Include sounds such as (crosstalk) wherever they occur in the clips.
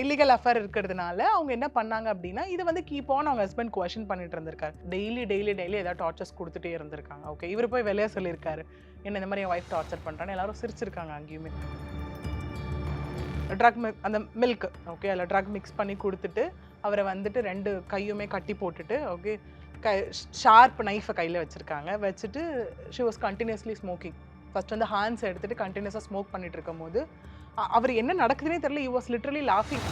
Illegal affair இருக்கிறதுனால அவங்க என்ன பண்ணாங்க அப்படின்னா இது வந்து கீப் ஆன் அவங்க ஹஸ்பண்ட் கொஷின் பண்ணிட்டு இருந்திருக்காரு. டெய்லி டெய்லி டெய்லி ஏதாவது டார்ச்சர்ஸ் கொடுத்துட்டே இருந்திருக்காங்க. ஓகே இவர் போய் வெளியே சொல்லியிருக்காரு. என்ன இந்த மாதிரி என் ஒய்ஃப் டார்ச்சர் பண்ணுறான்னு எல்லாரும் சிரிச்சிருக்காங்க அங்கேயுமே. ட்ரக் அந்த மில்க் ஓகே அதில் ட்ரக் மிக்ஸ் பண்ணி கொடுத்துட்டு அவரை வந்துட்டு ரெண்டு கையுமே கட்டி போட்டுட்டு ஓகே கை ஷார்ப் நைஃபை கையில் வச்சுருக்காங்க. வச்சுட்டு she was continuously smoking first வந்து ஹேண்ட்ஸ் எடுத்துட்டு கண்டினியூஸாக ஸ்மோக் பண்ணிட்டு இருக்கும்போது போது அவர் என்ன நடக்குதுன்னே தெரியல. யூ வாஸ் லிட்ரலி லாஃபிங்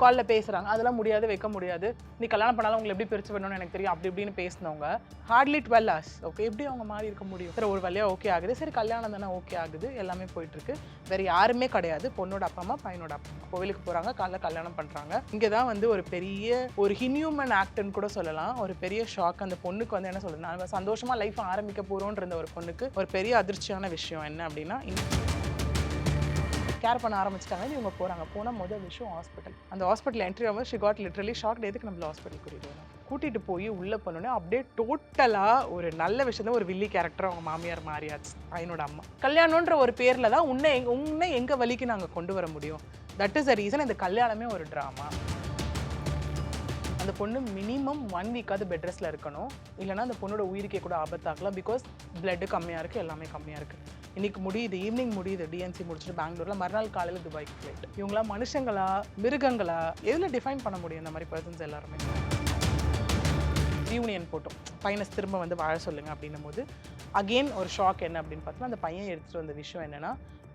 காலில் பேசுகிறாங்க அதெல்லாம் முடியாது வைக்க முடியாது. நீ கல்யாணம் பண்ணாலும் உங்களை எப்படி பிரிச்சு பண்ணணும்னு எனக்கு தெரியும். அப்படி இப்படின்னு பேசினவங்க. ஹார்ட்லி டுவெல் ஹவர்ஸ் ஓகே எப்படி அவங்க மாறி இருக்க முடியும்? சரி ஒரு வழியாக ஓகே ஆகுது. சரி கல்யாணம் தானே ஓகே ஆகுது. எல்லாமே போயிட்டுருக்கு. வேறு யாருமே கிடையாது. பொண்ணோட அப்பா அம்மா பையனோட அப்பா அம்மா. கோவிலுக்கு போகிறாங்க காலைல கல்யாணம் பண்ணுறாங்க இங்கே தான் வந்து ஒரு பெரிய ஒரு ஹின்யூமன் ஆக்ட்னு கூட சொல்லலாம். ஒரு பெரிய ஷாக் அந்த பொண்ணுக்கு வந்து என்ன சொல்றது? நான் சந்தோஷமாக லைஃப் ஆரம்பிக்க போகிறோன்ற ஒரு பொண்ணுக்கு ஒரு பெரிய அதிர்ச்சியான விஷயம் என்ன அப்படின்னா கேர் பண்ண ஆரம்பிச்சிட்டாங்க இவங்க போகிறாங்க போனால் முதல் விஷயம் ஹாஸ்பிட்டல் அந்த ஹாஸ்பிட்டல் என்ட்ரி ஆகும் ஷி காட் லிட்ரலி ஷாக் எதுக்கு நம்மள ஹாஸ்பிட்டல் கூட்டிகிட்டு வரணும்? கூட்டிகிட்டு போய் உள்ளே போனோடனே அப்படியே டோட்டலாக ஒரு நல்ல விஷயம் ஒரு வில்லி கேரக்டர் அவங்க மாமியார் மாறியாச்சு பையனோட அம்மா. கல்யாணம்ன்ற ஒரு பேரில் தான் உன்னை உன்னை எங்கள் வழிக்கு நாங்கள் கொண்டு வர முடியும். தட் இஸ் அ ரீசன் இந்த கல்யாணமே ஒரு ட்ராமா அந்த பொண்ணு மினிமம் ஒன் வீக்காவது பெட் ரெஸ்ட்டில் இருக்கணும். இல்லைனா அந்த பொண்ணோட உயிருக்கே கூட ஆபத்தாகலாம். பிகாஸ் பிளட்டு கம்மியாக இருக்குது எல்லாமே கம்மியாக இருக்குது இன்னைக்கு முடியுது ஈவினிங் முடியுது டிஎன்சி முடிச்சுட்டு பெங்களூர்ல மறுநாள் காலையில் துபாய்க்கு ஃப்ளைட் இவங்களா மனுஷங்களா மிருகங்களா? எதில் டிஃபைன் பண்ண முடியும் இந்த மாதிரி பர்சன்ஸ் எல்லாருமே? யூனியன் போட்டோம். பையனை திரும்ப வந்து வாழ சொல்லுங்க அப்படின்னும் போது அகெயின் ஒரு ஷாக் என்ன அப்படின்னு பார்த்தோம்னா அந்த பையன் எடுத்துகிட்டு வந்த விஷயம் என்னன்னா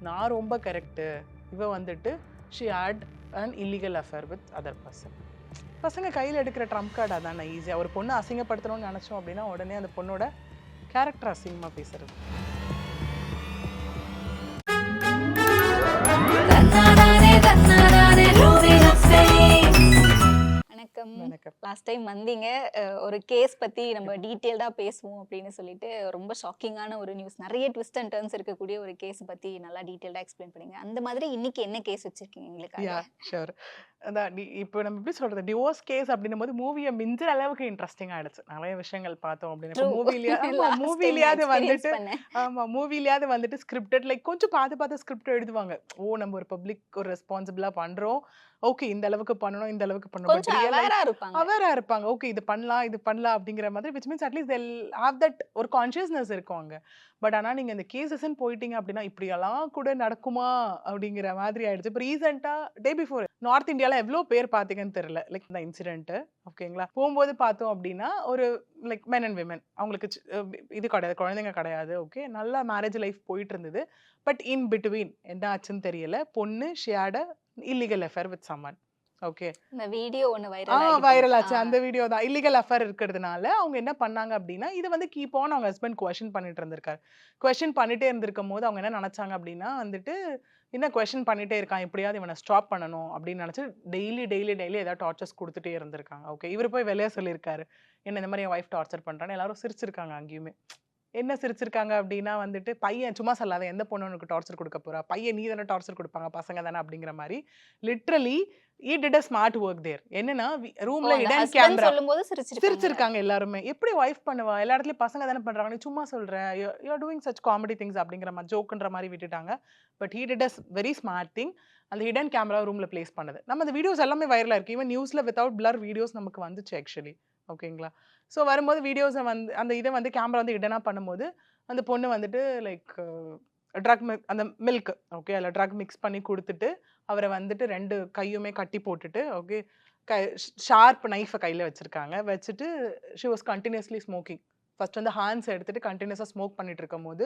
நான் ரொம்ப கரெக்டு இவ வந்துட்டு she had an illegal affair with other person பசங்க கையில் எடுக்கிற ட்ரம்ப் கார்டு அதானே ஈஸியாக ஒரு பொண்ணு அசிங்கப்படுத்தணும்னு நினச்சோம் அப்படின்னா உடனே அந்த பொண்ணோட கேரக்டர் அசிங்கமாக பேசுறது. வணக்கம். வணக்கம். லாஸ்ட் டைம் வந்தீங்க. ஒரு கேஸ் பத்தி நம்ம டீட்டெயில்டா பேசுவோம் அப்படின்னு சொல்லிட்டு ரொம்ப ஷாக்கிங்கான ஒரு நியூஸ் நிறைய ட்விஸ்ட் அண்ட் டர்ன்ஸ் இருக்கக்கூடிய ஒரு கேஸ் பத்தி நல்லா டீட்டெயில்டா எக்ஸ்பிளைன் பண்ணீங்க. அந்த மாதிரி இன்னைக்கு என்ன கேஸ் வச்சிருக்கீங்க எங்களுக்கு ஷூர் அதான் இப்போ நம்ம எப்படி சொல்றது? டிவோர்ஸ் கேஸ் அப்படின்னும் போது மூவியை மிஞ்சுற அளவுக்கு இன்ட்ரெஸ்டிங் ஆயிடுச்சு. நிறைய விஷயங்கள் பார்த்தோம் அப்படின்னு. மூவிலேயே மூவிலேயாவது (laughs) வந்துட்டு. ஆமா மூவிலேயாவது வந்துட்டு ஸ்கிரிப்டட் லைக் கொஞ்சம் பார்த்து பார்த்து ஸ்கிரிப்ட் எழுதுவாங்க. ஓ நம்ம ஒரு பப்ளிக் ஒரு ரெஸ்பான்சிபிளா பண்றோம். ஓகே இந்த அளவுக்கு பண்ணணும் இந்த அளவுக்கு பண்ணணும். அவேரா இருப்பாங்க. ஓகே இது பண்ணலாம் இது பண்ணலாம் அப்படிங்கிற மாதிரி which means at least they'll have that ஒரு கான்ஷியஸ்னஸ் இருக்கும் அங்க. பட் ஆனா நீங்க இந்த கேசஸ்ன்னு போயிட்டீங்க அப்படின்னா இப்படியெல்லாம் கூட நடக்குமா அப்படிங்கிற மாதிரி ஆயிடுச்சு. இப்போ ரீசெண்டா டே பிஃபோர் நார்த் இந்தியால எவ்வளோ பேர் பார்த்தீங்கன்னு தெரியல. லைக் இந்த இன்சிடென்ட் ஓகேங்களா போகும்போது பார்த்தோம் அப்படின்னா ஒரு லைக் மென் அண்ட் விமன் அவங்களுக்கு இது கிடையாது குழந்தைங்க கிடையாது ஓகே நல்லா மேரேஜ் லைஃப் போயிட்டு இருந்தது. பட் இன் பிட்வீன் என்ன ஆச்சுன்னு தெரியல. பொண்ணு she had illegal affair with someone okay இந்த வீடியோ ஒன்னு ஆ வைரல் வைரல் ஆச்சு. அந்த வீடியோ தான். இல்லீகல் அஃபேர் இருக்கிறதுனால அவங்க என்ன பண்ணாங்க அப்படின்னா இது வந்து கீப் ஆன் அவங்க ஹஸ்பண்ட் கொஷின் பண்ணிட்டு இருந்திருக்காரு. கொஷின் பண்ணிட்டே இருந்திருக்கும் போது அவங்க என்ன நினைச்சாங்க அப்படின்னா வந்துட்டு என்ன கொஷின் பண்ணிட்டே இருக்கான்? எப்படியாவது இவனை ஸ்டாப் பண்ணணும் அப்படின்னு நினச்சி டெய்லி டெய்லி டெய்லி ஏதாவது டார்ச்சர்ஸ் கொடுத்துட்டே இருந்திருக்காங்க. ஓகே இவர் போய் வெளியே சொல்லியிருக்காரு. என்ன இந்த மாதிரி என் ஒய்ஃப் டார்ச்சர் பண்ணுறான்னு எல்லாரும் சிரிச்சிருக்காங்க அங்கேயுமே. என்ன சிரிச்சிருக்காங்க அப்படின்னா வந்துட்டு பையன் சும்மா சொல்லாத எந்த பொண்ணு உனக்கு டார்ச்சர் கொடுக்க போறா? பையன் நீ தானே டார்ச்சர் கொடுப்பாங்க பசங்க தானே அப்படிங்கிற மாதிரி. Literally he did a smart work there என்னன்னா ரூம்ல இடன் கேமரா சொல்லும்போது சிரிச்சிருக்காங்க எல்லாருமே. எப்படி ஒய்ஃப் பண்ணுவா? எல்லா இடத்துலயும் பசங்க தானே பண்றாங்க. நீ சும்மா சொல்ற. You're doing such comedy things அப்படிங்கிற மாதிரி ஜோக்குன்ற மாதிரி விட்டுட்டாங்க. But he did as very smart thing அந்த ஹிடன் கேமரா ரூம்ல பிளேஸ் பண்ணது. நம்ம அந்த வீடியோஸ் எல்லாமே வைரலா இருக்கு. ஈவன் நியூஸ்ல வித்தவுட் பிளர் வீடியோஸ் நமக்கு வந்துச்சு ஆக்சுவலி ஓகேங்களா? ஸோ வரும்போது வீடியோஸை வந்து அந்த இதை வந்து கேமரா வந்து இடனா பண்ணும்போது அந்த பொண்ணு வந்துட்டு லைக் ட்ரக் அந்த மில்க் ஓகே அதில் ட்ரக் மிக்ஸ் பண்ணி கொடுத்துட்டு அவரை வந்துட்டு ரெண்டு கையுமே கட்டி போட்டுட்டு ஓகே க ஷார்ப் நைஃபை கையில் வச்சுருக்காங்க. வச்சுட்டு she was continuously smoking first வந்து ஹேண்ட்ஸ் எடுத்துகிட்டு கண்டினியூஸாக ஸ்மோக் பண்ணிட்டு இருக்கும் போது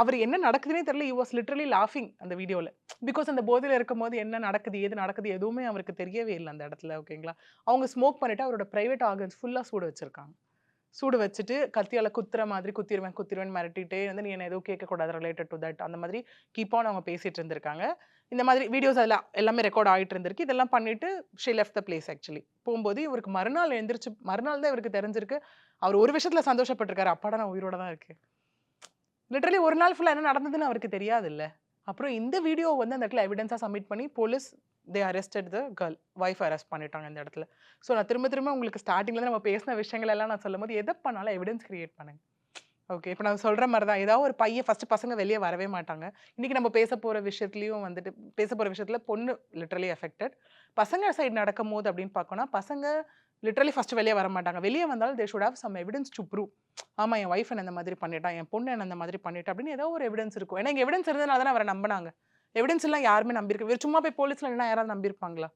அவர் என்ன நடக்குதுன்னே தெரியல. யூ வாஸ் லிட்ரலி லாஃபிங் அந்த வீடியோவில் பிகாஸ் அந்த போதையில் இருக்கும்போது என்ன நடக்குது ஏது நடக்குது எதுவுமே அவருக்கு தெரியவே இல்லை அந்த இடத்துல ஓகேங்களா அவங்க ஸ்மோக் பண்ணிவிட்டு அவரோட ப்ரைவேட் ஆர்கன்ஸ் ஃபுல்லாக சூடு வச்சுருக்காங்க. சூடு வச்சுட்டு கத்தியால் குத்துற மாதிரி குத்திடுவேன் குத்திடுவேன் மிரட்டிட்டே வந்து நீ என்ன எதுவும் கேட்கக்கூடாது ரிலேட்டட் டு தட் அந்த மாதிரி கீப் ஆன் அவங்க பேசிகிட்டு இருந்திருக்காங்க. இந்த மாதிரி வீடியோஸ் அதில் எல்லாமே ரெக்கார்ட் ஆகிட்டு இருந்திருக்கு. இதெல்லாம் பண்ணிட்டு she left the place actually போகும்போது இவருக்கு மறுநாள் எழுந்திரிச்சு மறுநாள் தான் இவருக்கு தெரிஞ்சிருக்கு. அவர் ஒரு விஷயத்தில் சந்தோஷப்பட்டிருக்காரு. அப்பாடா நான் உயிரோட தான் இருக்கேன். லிட்டரலி ஒரு நாள் ஃபுல்லாக என்ன நடந்ததுன்னு அவருக்கு தெரியாதுல்ல. அப்புறம் இந்த வீடியோ வந்து அந்த இடத்துல எவிடன்ஸாக சப்மிட் பண்ணி police they arrested the girl wife arrest பண்ணிட்டாங்க இந்த இடத்துல. ஸோ நான் திரும்ப திரும்ப உங்களுக்கு ஸ்டார்டிங்ல நம்ம பேசின விஷயங்கள் எல்லாம் நான் சொல்லும் போது எதை பண்ணாலும் எவிடன்ஸ் கிரியேட் பண்ணுங்க. ஓகே இப்போ நான் சொல்கிற மாதிரி தான். ஏதாவது ஒரு பையன் ஃபஸ்ட்டு பசங்க வெளியே வரவே மாட்டாங்க. இன்றைக்கி நம்ம பேச போகிற விஷயத்துலையும் வந்துட்டு பேச போகிற விஷயத்துல பொண்ணு லிட்டரலி அஃபெக்டட் பசங்க சைடு நடக்கும் போது அப்படின்னு பார்க்கணும் பசங்க லிட்ரலி ஃபஸ்ட்டு வெளியே வர மாட்டாங்க வெளியே வந்தாலும் they should have some evidence to prove ஆமாம் என் ஒய்ஃப் என்ன இந்த மாதிரி பண்ணிட்டான் என் பொண்ணு என்ன இந்த மாதிரி பண்ணிட்டா அப்படின்னு ஏதோ ஒரு எவிடன்ஸ் இருக்கும். ஏன்னா எவிடன்ஸ் இருந்ததுனால தான் அவரை நம்பினாங்க. எவிடன்ஸ் எல்லாம் யாருமே நம்பியிருக்க வேறு சும்மா போய் போலீஸில் என்ன யாராவது நம்பியிருப்பாங்களா?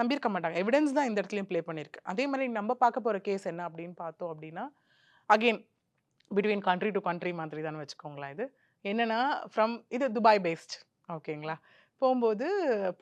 நம்பியிருக்க மாட்டாங்க. எவிடன்ஸ் தான் இந்த இடத்துலையும் ப்ளே பண்ணியிருக்கு. அதே மாதிரி நம்ம பார்க்க போகிற கேஸ் என்ன அப்படின்னு பார்த்தோம் அப்படின்னா again between country to country மாதிரி தான் வச்சுக்கோங்களேன் இது. என்னென்னா ஃப்ரம் இது துபாய் பேஸ்ட் ஓகேங்களா போகும்போது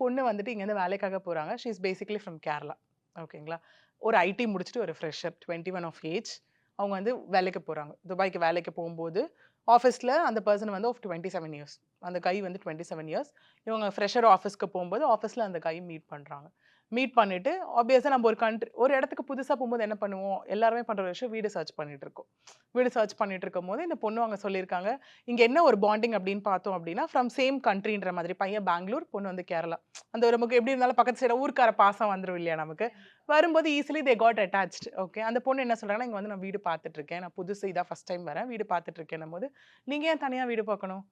பொண்ணு வந்துட்டு இங்கேருந்து வேலைக்காக போகிறாங்க she is basically from Kerala ஓகேங்களா ஒரு ஐடி முடிச்சுட்டு ஒரு fresher twenty one of age அவங்க வந்து வேலைக்கு போகிறாங்க துபாய்க்கு வேலைக்கு போகும்போது ஆஃபீஸில் அந்த பர்சன் வந்து ஆஃப் டுவெண்ட்டி செவன் இயர்ஸ் அந்த கை வந்து டுவெண்ட்டி செவன் இயர்ஸ் இவங்க ஃப்ரெஷர் ஆஃபீஸ்க்கு போகும்போது ஆஃபீஸில் அந்த கை மீட் பண்ணுறாங்க மீட் பண்ணிட்டு ஆப்வியஸாக நம்ம ஒரு கண்ட்ரி ஒரு இடத்துக்கு புதுசாக போகும்போது என்ன பண்ணுவோம்? எல்லாருமே பண்ணுற விஷயம் வீடு சர்ச் பண்ணிட்டு இருக்கோம். வீடு சர்ச் பண்ணிட்டு இருக்கும் போது இந்த பொண்ணு அவங்க சொல்லியிருக்காங்க இங்கே என்ன ஒரு பாண்டிங் அப்படின்னு பார்த்தோம் அப்படின்னா ஃப்ரம் சேம் கண்ட்ரின்ற மாதிரி பையன் பெங்களூர் பொண்ணு வந்து கேரளா. அந்த ஒரு நமக்கு எப்படி இருந்தாலும் பக்கத்து சைடு ஊருக்கார பாசம் வந்துடும் இல்லையா நமக்கு? வரும்போது easily they got attached okay அந்த பொண்ணு என்ன சொல்கிறாங்கன்னா இங்கே வந்து நான் வீடு பார்த்துட்டு இருக்கேன். நான் புதுசு இதாக ஃபஸ்ட் டைம் வரேன். வீடு பார்த்துட்டு இருக்கேன் போது நீங்கள் ஏன் தனியாக வீடு பார்க்கணும்?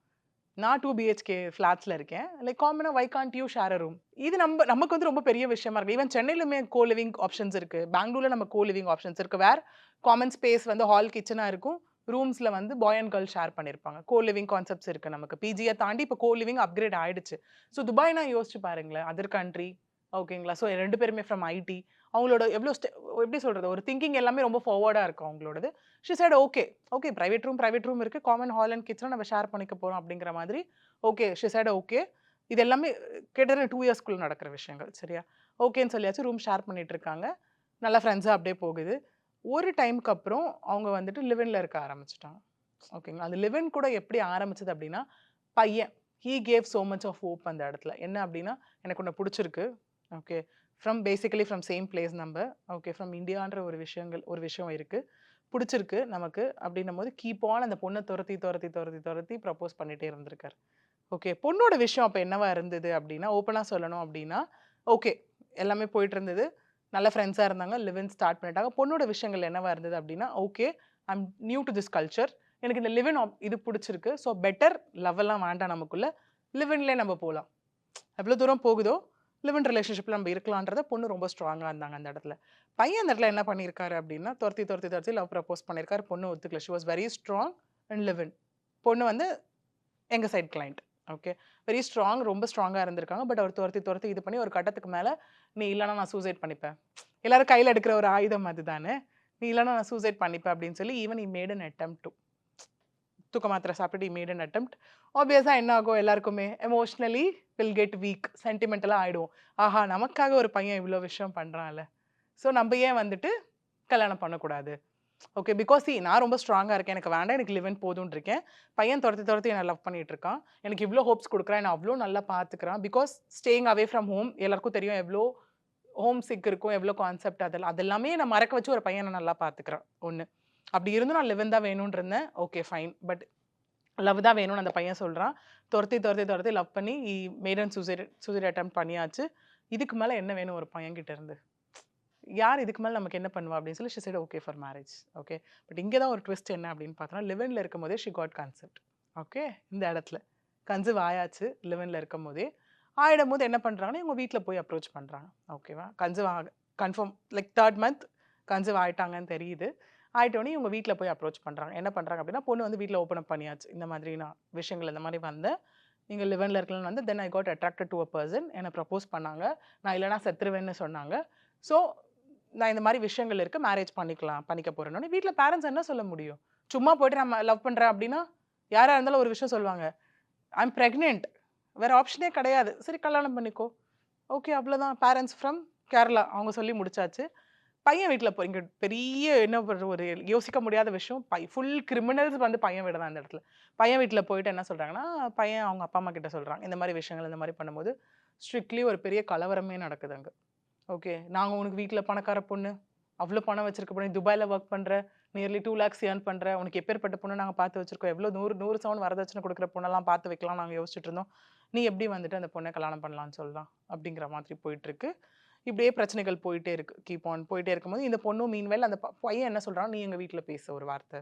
நான் டூ பிஹெச்கே ஃப்ளாட்ஸில் இருக்கேன். லைக் காமனாக why can't you share room இது நம்ம நமக்கு வந்து ரொம்ப பெரிய விஷயமா இருக்கு. ஈவன் சென்னையிலுமே கோ லிவிங் ஆப்ஷன்ஸ் இருக்கு. பெங்களூர்ல நம்ம கோ லிவிங் ஆப்ஷன்ஸ் இருக்கு. வேர் காமன் ஸ்பேஸ் வந்து ஹால் கிச்சனாக இருக்கும். ரூம்ஸில் வந்து பாய் அண்ட் கேர்ள் ஷேர் பண்ணியிருப்பாங்க கோ லிவிங் கான்செப்ட்ஸ் இருக்கு நமக்கு. பிஜியை தாண்டி இப்போ கோ லிவிங் அப்கிரேட் ஆயிடுச்சு. ஸோ துபாய் நான் யோசிச்சு பாருங்களேன். அதர் கண்ட்ரி ஓகேங்களா ஸோ ரெண்டு பேருமே ஃப்ரம் ஐடி அவங்களோட எவ்வளோ ஸ்டெ எப்படி சொல்கிறது ஒரு திங்கிங் எல்லாமே ரொம்ப ஃபார்வர்டாக இருக்கும் அவங்களோடது. She said okay okay private room private room இருக்குது காமன் ஹால் அண்ட் கிச்சனை நம்ம ஷேர் பண்ணிக்க போகிறோம் அப்படிங்கிற மாதிரி. ஓகே ஷி சைடு ஓகே இது எல்லாமே கிட்டத்தட்ட டூ இயர்ஸ்க்குள்ளே நடக்கிற விஷயங்கள் சரியா? ஓகேன்னு சொல்லியாச்சு. ரூம் ஷேர் பண்ணிட்டு இருக்காங்க. நல்லா ஃப்ரெண்ட்ஸாக அப்படியே போகுது. ஒரு டைமுக்கு அப்புறம் அவங்க வந்துட்டு லிவனில் இருக்க ஆரம்பிச்சிட்டாங்க. ஓகேங்களா அந்த லிவன் கூட எப்படி ஆரம்பிச்சது அப்படின்னா பையன் he gave so much of hope அந்த இடத்துல. என்ன அப்படின்னா எனக்கு ஒன்று பிடிச்சிருக்கு. Okay from basically from same place நம்ம ஓகே ஃப்ரம் இந்தியான்ற ஒரு விஷயங்கள் ஒரு விஷயம் இருக்குது பிடிச்சிருக்கு நமக்கு அப்படின்னும் போது கீப் ஆன் அந்த பொண்ணை துரத்தி துரத்தி துரத்தி துரத்தி ப்ரப்போஸ் பண்ணிகிட்டே இருந்திருக்காரு. ஓகே பொண்ணோட விஷயம் அப்போ என்னவா இருந்தது அப்படின்னா ஓப்பனாக சொல்லணும் அப்படின்னா ஓகே எல்லாமே போயிட்டு இருந்தது. நல்ல ஃப்ரெண்ட்ஸாக இருந்தாங்க லிவன் ஸ்டார்ட் பண்ணிட்டாங்க. பொண்ணோட விஷயங்கள் என்னவா இருந்தது அப்படின்னா okay I'm new to this culture எனக்கு இந்த லிவன் இது பிடிச்சிருக்கு. ஸோ பெட்டர் லவ்வெல்லாம் வேண்டாம் நமக்குள்ளே. லிவன்லேயே நம்ம போகலாம் எவ்வளோ தூரம் போகுதோ லிவன் ரிலேஷன்ஷிப்பில் நம்ம இருக்கலான்றத பொண்ணு ரொம்ப ஸ்ட்ராங்காக இருந்தாங்க அந்த இடத்துல. பையன் அந்த இடத்துல என்ன பண்ணியிருக்காரு அப்படின்னா துரத்தி துரத்தி துரத்தி லவ் ப்ரப்போஸ் பண்ணியிருக்காரு. பொண்ணு ஒத்துக்கல. She was very strong and live in பொண்ணு வந்து எங்கள் side client okay very strong ரொம்ப ஸ்ட்ராங்காக இருந்திருக்காங்க. பட் அவர் துரத்தி துரத்தி இது பண்ணி ஒரு கட்டத்துக்கு மேலே நீ இல்லைனா நான் சூசைட் பண்ணிப்பேன். எல்லாரும் கையில் எடுக்கிற ஒரு ஆயுதம் அதுதானே. நீ இல்லைனா நான் சூசைட் பண்ணிப்பேன் அப்படின்னு சொல்லி even he made an attempt to தூக்க மாத்திரை சாப்பிட்டு மேட் அன் attempt. ஆப்வியஸாக என்ன ஆகும் எல்லாருக்குமே? எமோஷ்னலி வில் கெட் வீக் சென்டிமெண்டலாக ஆகிடுவோம் ஆஹா நமக்காக ஒரு பையன் இவ்வளோ விஷயம் பண்ணுறான்ல ஸோ நம்ம ஏன் வந்துட்டு கல்யாணம் பண்ணக்கூடாது? ஓகே பிகாஸ் நான் ரொம்ப ஸ்ட்ராங்காக இருக்கேன். எனக்கு வேண்டாம். எனக்கு லிவன் போதும்னு இருக்கேன். பையன் துரத்தி துரத்தி என்னை லவ் பண்ணிட்டு இருக்கான். எனக்கு இவ்வளோ ஹோப்ஸ் கொடுக்குறான். நான் அவ்வளோ நல்லா பார்த்துக்கிறான் because staying away from home எல்லாருக்கும் தெரியும் எவ்வளோ ஹோம் சிக் இருக்கும் எவ்வளோ கான்செப்ட் அதெல்லாம். அதெல்லாமே நான் மறக்க வச்சு ஒரு பையனை நல்லா பார்த்துக்கிறேன் ஒன்று அப்படி இருந்தும் நான் லிவன் தான் வேணும்னு இருந்தேன் ஓகே ஃபைன் பட் லவ் தான் வேணும்னு அந்த பையன் சொல்கிறான் துரத்தி துரத்தி துரத்தி லவ் பண்ணி மேடன் சூசைட் சூசைட் அட்டம் பண்ணியாச்சு. இதுக்கு மேலே என்ன வேணும் ஒரு பையன்கிட்ட இருந்து? யார் இதுக்கு மேலே நமக்கு என்ன பண்ணுவா அப்படின்னு சொல்லி she said okay for marriage okay but இங்கே தான் ஒரு ட்விஸ்ட் என்ன அப்படின்னு பார்த்தோம்னா லெவனில் இருக்கும் போதே ஷி காட் கான்செப்ட் ஓகே இந்த இடத்துல. கன்சீவ் ஆயாச்சு லிவனில் இருக்கும் போதே ஆகிடும் போது என்ன பண்ணுறாங்கன்னா இவங்க வீட்டில் போய் அப்ரோச் பண்ணுறாங்க ஓகேவா கன்சீவ் ஆக confirm like third month conceive ஆகிட்டாங்கன்னு தெரியுது. ஆகிட்டோடனே இவங்க வீட்டில் போய் அப்ரோச் பண்ணுறாங்க என்ன பண்ணுறாங்க அப்படின்னா பொண்ணு வந்து வீட்டில் ஓப்பன் அப் பண்ணியாச்சு. இந்த மாதிரி நான் விஷயங்கள் இந்த மாதிரி வந்தேன் நீங்கள் லிவனில் இருக்கலாம் வந்து then I got attracted to a person என்னை ப்ரப்போஸ் பண்ணாங்க. நான் இல்லைனா செத்துருவேன்னு சொன்னாங்க. ஸோ நான் இந்த மாதிரி விஷயங்கள் இருக்குது மேரேஜ் பண்ணிக்கலாம் பண்ணிக்க போகிறேன்னு வீட்டில் பேரண்ட்ஸ் என்ன சொல்ல முடியும்? சும்மா போயிட்டு நம்ம லவ் பண்ணுறேன் அப்படின்னா யாராக இருந்தாலும் ஒரு விஷயம் சொல்லுவாங்க. ஐ எம் ப்ரெக்னென்ட் வேறு ஆப்ஷனே கிடையாது. சரி கல்யாணம் பண்ணிக்கோ. ஓகே அவ்வளோதான் பேரண்ட்ஸ் ஃப்ரம் கேரளா அவங்க சொல்லி முடிச்சாச்சு. பையன் வீட்டில் போய் இங்கே பெரிய என்ன ஒரு ஒரு யோசிக்க முடியாத விஷயம். பை ஃபுல் கிரிமினல்ஸ் வந்து பையன் வீடு தான் அந்த இடத்துல. பையன் வீட்டில் போயிட்டு என்ன சொல்கிறாங்கன்னா பையன் அவங்க அப்பா அம்மா கிட்ட சொல்கிறாங்க இந்த மாதிரி விஷயங்கள் இந்த மாதிரி பண்ணும்போது ஸ்ட்ரிக்ட்லி ஒரு பெரிய கலவரமே நடக்குது அங்கே. ஓகே நாங்கள் உனக்கு வீட்டில் பணக்கார பொண்ணு. அவ்வளோ பணம் வச்சிருக்க பொண்ணு. துபாயில் ஒர்க் பண்ணுற நியர்லி டூ லேக்ஸ் ஏர்ன் பண்ணுற உனக்கு எப்பேற்பட்ட பொண்ணு நாங்கள் பார்த்து வச்சிருக்கோம். எவ்வளோ நூறு நூறு சவுண்ட் வரதட்சணை கொடுக்குற பொண்ணெல்லாம் பார்த்து வைக்கலாம் நாங்கள் யோசிச்சுட்டு இருந்தோம். நீ எப்படி வந்துட்டு அந்த பொண்ணை கல்யாணம் பண்ணலாம்னு சொல்லலாம் அப்படிங்கிற மாதிரி போயிட்டுருக்கு இப்படியே பிரச்சனைகள் போயிட்டே இருக்கு. கீப் ஆன் போயிட்டே இருக்கும்போது இந்த பொண்ணும் மீன்வேல் அந்த பையன் என்ன சொல்றான்? நீ எங்கள் வீட்டில் பேச ஒரு வார்த்தை.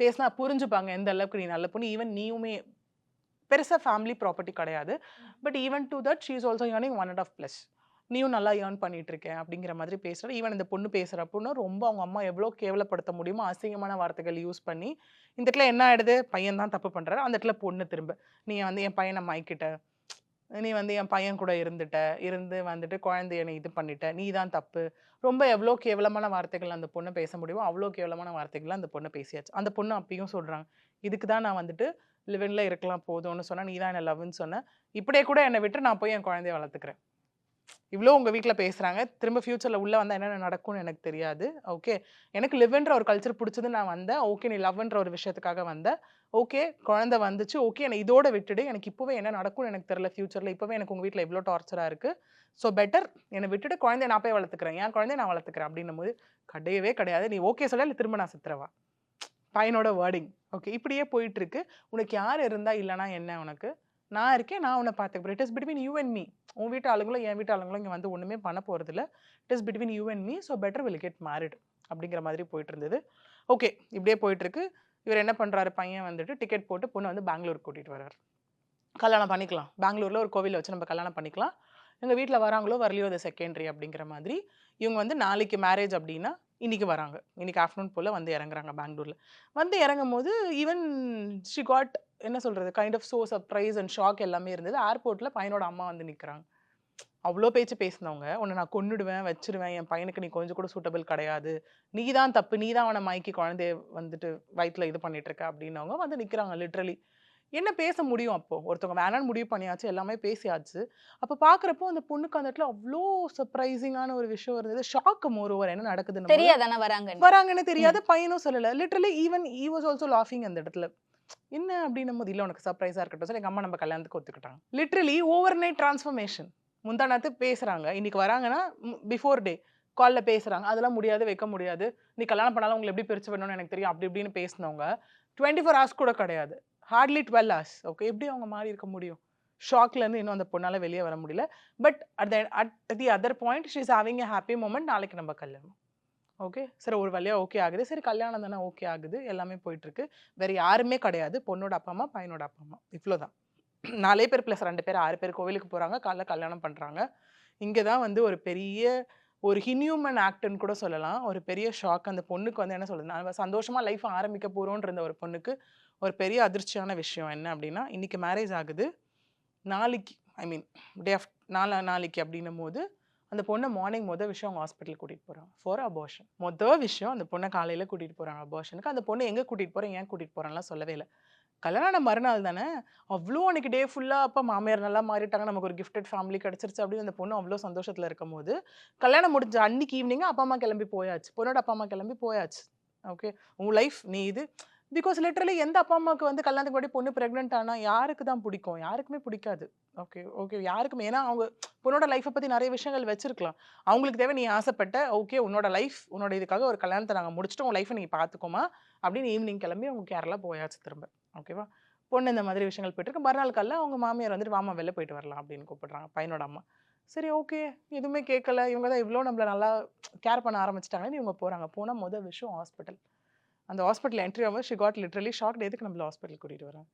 பேசினா புரிஞ்சுப்பாங்க எந்த அளவுக்கு நீ நல்ல பொண்ணு. ஈவன் நீயுமே பெருசாக ஃபேமிலி ப்ராப்பர்ட்டி கிடையாது. But even to that she is also earning one and half plus நீயும் நல்லா ஏர்ன் பண்ணிட்டு இருக்கேன் அப்படிங்கிற மாதிரி பேசுகிறேன் ஈவன் இந்த பொண்ணு பேசுகிறப்போன்னு ரொம்ப அவங்க அம்மா எவ்வளோ கேவலப்படுத்த முடியுமோ அசிங்கமான வார்த்தைகள் யூஸ் பண்ணி இந்த இடத்துல என்ன ஆயிடுது? பையன் தான் தப்பு பண்ணுறாரு அந்த இடத்துல பொண்ணு திரும்ப. நீ வந்து என் பையனை மயக்கிட்ட. நீ வந்து என் பையன் கூட இருந்துட்ட இருந்து வந்துட்டு குழந்தைய நீ இது பண்ணிட்ட நீ தான் தப்பு. ரொம்ப எவ்வளோ கேவலமான வார்த்தைகள் அந்த பொண்ணு பேச முடியுமோ அவ்வளோ கேவலமான வார்த்தைகள் அந்த பொண்ணை பேசியாச்சு. அந்த பொண்ணு அப்பயும் சொல்கிறாங்க இதுக்கு தான் நான் வந்துட்டு லிவனில் இருக்கலாம் போதும்னு சொன்னேன் நீ தான் என்ன லவ்னு சொன்னேன் இப்படியே கூட என்னை விட்டு நான் போய் என் குழந்தைய வளர்த்துக்கிறேன். இவ்வளோ உங்கள் வீட்டில் பேசுகிறாங்க திரும்ப ஃப்யூச்சரில் உள்ளே வந்தால் என்னென்ன நடக்கும்னு எனக்கு தெரியாது. ஓகே எனக்கு லிவ்ன்ற ஒரு கல்ச்சர் பிடிச்சது நான் வந்தேன். ஓகே நீ லவ்ன்ற ஒரு விஷயத்துக்காக வந்தேன். ஓகே குழந்தை வந்துச்சு. ஓகே என்னை இதோட விட்டுடு. எனக்கு இப்போவே என்ன நடக்கும்னு எனக்கு தெரியல ஃப்யூச்சரில் இப்போவே எனக்கு உங்கள் வீட்டில் இவ்வளோ டார்ச்சராக இருக்குது ஸோ பெட்டர் என்னை விட்டுட்டு குழந்தைய நான் போய் வளர்த்துக்கிறேன். என் குழந்தைய நான் வளர்த்துக்கிறேன் அப்படின்னும் போது கிடையவே கிடையாது. நீ ஓகே சொல்ல இல்லை திரும்ப நான் சித்திரவா. பையனோட வேர்டிங் ஓகே இப்படியே போயிட்டுருக்கு. உனக்கு யார் இருந்தால் இல்லைனா என்ன உனக்கு? நான் இருக்கேன் நான் உன்னை பார்த்துக்கிறேன் it is between you and me உன் வீட்டு ஆளுங்களும் என் வீட்டு ஆளுங்களும் இங்கே வந்து ஒன்றுமே பண்ண போகிறதில்ல it is between you and me so better will get married அப்படிங்கிற மாதிரி போயிட்டு இருந்தது. ஓகே இப்படியே போயிட்டுருக்கு இவர் என்ன பண்ணுறாரு பையன் வந்துட்டு டிக்கெட் போட்டு பொண்ணு வந்து பெங்களூர் கூட்டிகிட்டு வர்றாரு. கல்யாணம் பண்ணிக்கலாம். பெங்களூரில் ஒரு கோவிலில் வச்சு நம்ம கல்யாணம் பண்ணிக்கலாம். எங்கள் வீட்டில் வராங்களோ வரலையோ அது செகண்டரி அப்படிங்கிற மாதிரி. இவங்க வந்து நாளைக்கு மேரேஜ் அப்படின்னா இன்றைக்கி வராங்க. இன்றைக்கி ஆஃப்டர்நூன் போல் வந்து இறங்குறாங்க பெங்களூரில். வந்து இறங்கும் போது ஈவன் ஷி காட் என்ன சொல்கிறது kind of so surprise and shock எல்லாமே இருந்தது. ஏர்போர்ட்டில் பையனோட அம்மா வந்து நிற்கிறாங்க அவ்வளோ பேச்சு பேசினவங்க. உன்னை நான் கொன்னுடுவேன் வச்சிருவேன். என் பையனுக்கு நீ கொஞ்சம் கூட சூட்டபிள் கிடையாது. நீ தான் தப்பு. நீ தான் அவனை மயக்கி குழந்தைய வந்துட்டு வயிற்றில் இது பண்ணிட்டு இருக்க அப்படின்னவங்க வந்து நிற்கிறாங்க லிட்ரலி என்ன பேச முடியும் அப்போ? ஒருத்தவங்க வேணான்னு முடிவு பண்ணியாச்சு. எல்லாமே பேசியாச்சு. அப்போ பார்க்குறப்போ அந்த பொண்ணுக்கு அந்த இடத்துல அவ்வளோ சர்ப்ரைசிங்கான ஒரு விஷயம் இருந்தது. ஷாக்கு மோர் ஓவர் என்ன நடக்குதுன்னு தெரியாதானே வராங்க வராங்கன்னு தெரியாத. பையனும் சொல்லல. Literally even he was also லாஃபிங் அந்த இடத்துல. என்ன அப்படின்னும் போது இல்லை உனக்கு சர்ப்ரைஸாக இருக்கட்டும். சொல்லி எங்கள் அம்மா நம்ம கல்யாணத்துக்கு ஒத்துக்கிட்டாங்க. லிட்ரலி ஓவர் நைட் டிரான்ஸ்ஃபர்மேஷன் முந்தானத்து பேசுகிறாங்க இன்னைக்கு வராங்கன்னா பிஃபோர் டே காலில் பேசுகிறாங்க அதெல்லாம் முடியாது வைக்க முடியாது. நீ கல்யாணம் பண்ணாலும் உங்களை எப்படி பிரிச்சு பண்ணணும்னு எனக்கு தெரியும். அப்படி இப்படின்னு பேசினவங்க டுவெண்ட்டி ஃபோர் ஹவர்ஸ் கூட கிடையாது. ஹார்ட்லி டுவெல் ஹவர்ஸ் ஓகே எப்படி அவங்க மாறி இருக்க முடியும்? ஷாக்லேருந்து இன்னும் அந்த பொண்ணால் வெளியே வர முடியல. But at the at the other point she is having a happy moment நாளைக்கு நம்ம கல்யாணம். ஓகே. சரி ஒரு வழியாக ஓகே ஆகுது. சரி கல்யாணம் தானே ஓகே ஆகுது. எல்லாமே போயிட்டுருக்கு. வேறு யாருமே கிடையாது. பொண்ணோட அப்பா அம்மா பையனோட அப்பா அம்மா. இவ்வளோ தான் நாலே பேர் ப்ளஸ் ரெண்டு பேர் ஆறு பேர் கோவிலுக்கு போகிறாங்க காலைல கல்யாணம் பண்ணுறாங்க இங்கே தான் வந்து ஒரு பெரிய ஒரு ஹின்யூமன் ஆக்ட்னு கூட சொல்லலாம். ஒரு பெரிய ஷாக் அந்த பொண்ணுக்கு வந்து என்ன சொல்லுது நான் சந்தோஷமாக லைஃப் ஆரம்பிக்க போகிறோன்ற ஒரு பொண்ணுக்கு ஒரு பெரிய அதிர்ச்சியான விஷயம் என்ன அப்படின்னா இன்றைக்கி மேரேஜ் ஆகுது. நாளைக்கு ஐ மீன் டே ஆஃப் நாளா நாளைக்கு அப்படின்னும் போது அந்த பொண்ணை மார்னிங் மொதல் விஷயம் அவங்க ஹாஸ்பிட்டல் கூட்டிகிட்டு போகிறாங்க ஃபார் அபார்ஷன் மொதல் விஷயம் அந்த பொண்ணை காலையில் கூட்டிகிட்டு போகிறாங்க அபார்ஷனுக்கு அந்த பொண்ணு எங்கே கூட்டிகிட்டு போகிறேன் ஏன் கூட்டிகிட்டு போகிறான்லாம் சொல்லவே இல்லை. கல்யாணம் மறுநாள் தானே அவ்வளோ அன்னைக்கு டே ஃபுல்லாக அப்போ மாமியார் நல்லா மாறிட்டாங்க. நமக்கு ஒரு கிஃப்டட் ஃபேமிலி கிடச்சிருச்சு அப்படின்னு அந்த பொண்ணு அவ்வளோ சந்தோஷத்தில் இருக்கும் போது கல்யாணம் முடிஞ்ச அன்னைக்கு ஈவினிங் அப்பா அம்மா கிளம்பி போயாச்சு. பொண்ணோட அப்பா அம்மா கிளம்பி போயாச்சு. ஓகே உன் லைஃப் நீ இது. பிகாஸ் லிட்டரலி எந்த அப்பா அம்மாவுக்கு வந்து கல்யாணத்துக்கு முன்னாடி பொண்ணு ப்ரெக்னென்ட் ஆனால் யாருக்கு தான் பிடிக்கும்? யாருக்குமே பிடிக்காது. ஓகே ஓகே யாருக்கும் ஏன்னா அவங்க பொண்ணோட லைஃப்பை பற்றி நிறைய விஷயங்கள் வச்சிருக்கலாம். அவங்களுக்கு தேவை நீ ஆசைப்பட்ட ஓகே உன்னோட லைஃப் உன்னோட இதுக்காக ஒரு கல்யாணத்தை நாங்கள் முடிச்சுட்டு உன் லைஃப்பை நீ பார்த்துக்கோமா அப்படின்னு ஈவினிங் கிளம்பி அவங்க கேரளா போயாச்சு திரும்ப. ஓகேவா பொண்ணு இந்த மாதிரி விஷயங்கள் போயிட்டுருக்கு மறுநாள் காலையில் அவங்க மாமியார் வந்துட்டு வாமா வெளில போயிட்டு வரலாம் அப்படின்னு கூப்பிடுறாங்க பையனோட அம்மா. சரி ஓகே எதுவுமே கேட்கல. இவங்க தான் இவ்வளோ நம்மள நல்லா கேர் பண்ண ஆரம்பிச்சிட்டாங்கன்னு இவங்க போகிறாங்க போனால் முதல் விஷயம் ஹாஸ்பிட்டல் அந்த ஹாஸ்பிட்டல் என்ட்ரி ஆகும்போது ஷி காட் லிட்ரலி ஷாக் எதுக்கு நம்மள ஹாஸ்பிட்டல் கூட்டிகிட்டு வராங்க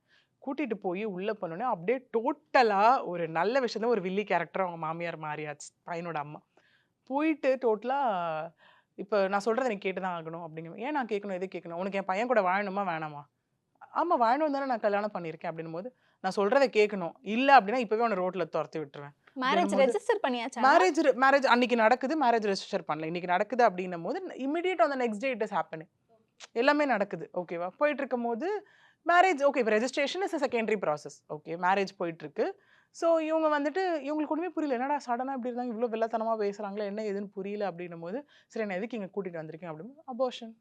கூட்டிகிட்டு போய் உள்ளே போனோடனே அப்படியே டோட்டலாக ஒரு நல்ல விஷயம் ஒரு வில்லி கேரக்டர் அவங்க மாமியார் மாறியாச்சு பையனோட அம்மா. போயிட்டு டோட்டலாக இப்போ நான் சொல்கிறத நீ கேட்டு தான் ஆகணும் அப்படிங்கிற ஏன் நான் கேட்கணும் எது கேட்கணும்? உனக்கு என் பையன் கூட வாழணுமா வேணாமா? ஆமாம் வாழணும் தானே நான் கல்யாணம் பண்ணியிருக்கேன் அப்படின்னும் போது நான் சொல்கிறத கேட்கணும். இல்லை அப்படின்னா இப்போவே உன்னை ரோட்டில் துரத்தி விட்டுருவேன். மேரேஜ் ரெஜிஸ்டர் பண்ணியாச்சா? மேரேஜ் மேரேஜ் அன்னைக்கு நடக்குது மேரேஜ் ரெஜிஸ்டர் பண்ணல. இன்னைக்கு நடக்குது அப்படின்னும் போது immediate on next day it is happening எல்லாமே நடக்குது. ஓகேவா போயிட்டு இருக்கும் போது மேரேஜ் ஓகே இப்போ registration is secondary process okay marriage போயிட்டு இருக்கு ஸோ இவங்க வந்துட்டு இவங்களுக்கு ஒன்றுமே புரியல. என்னடா சடனாக இப்படி இருந்தாங்க இவ்வளோ வெள்ளத்தனமாக பேசுகிறாங்களே என்ன ஏதுன்னு புரியல அப்படின்னும் போது சரி நான் எதுக்கு இங்கே கூட்டிகிட்டு வந்திருக்கேன் அப்படின்னு அபோஷன்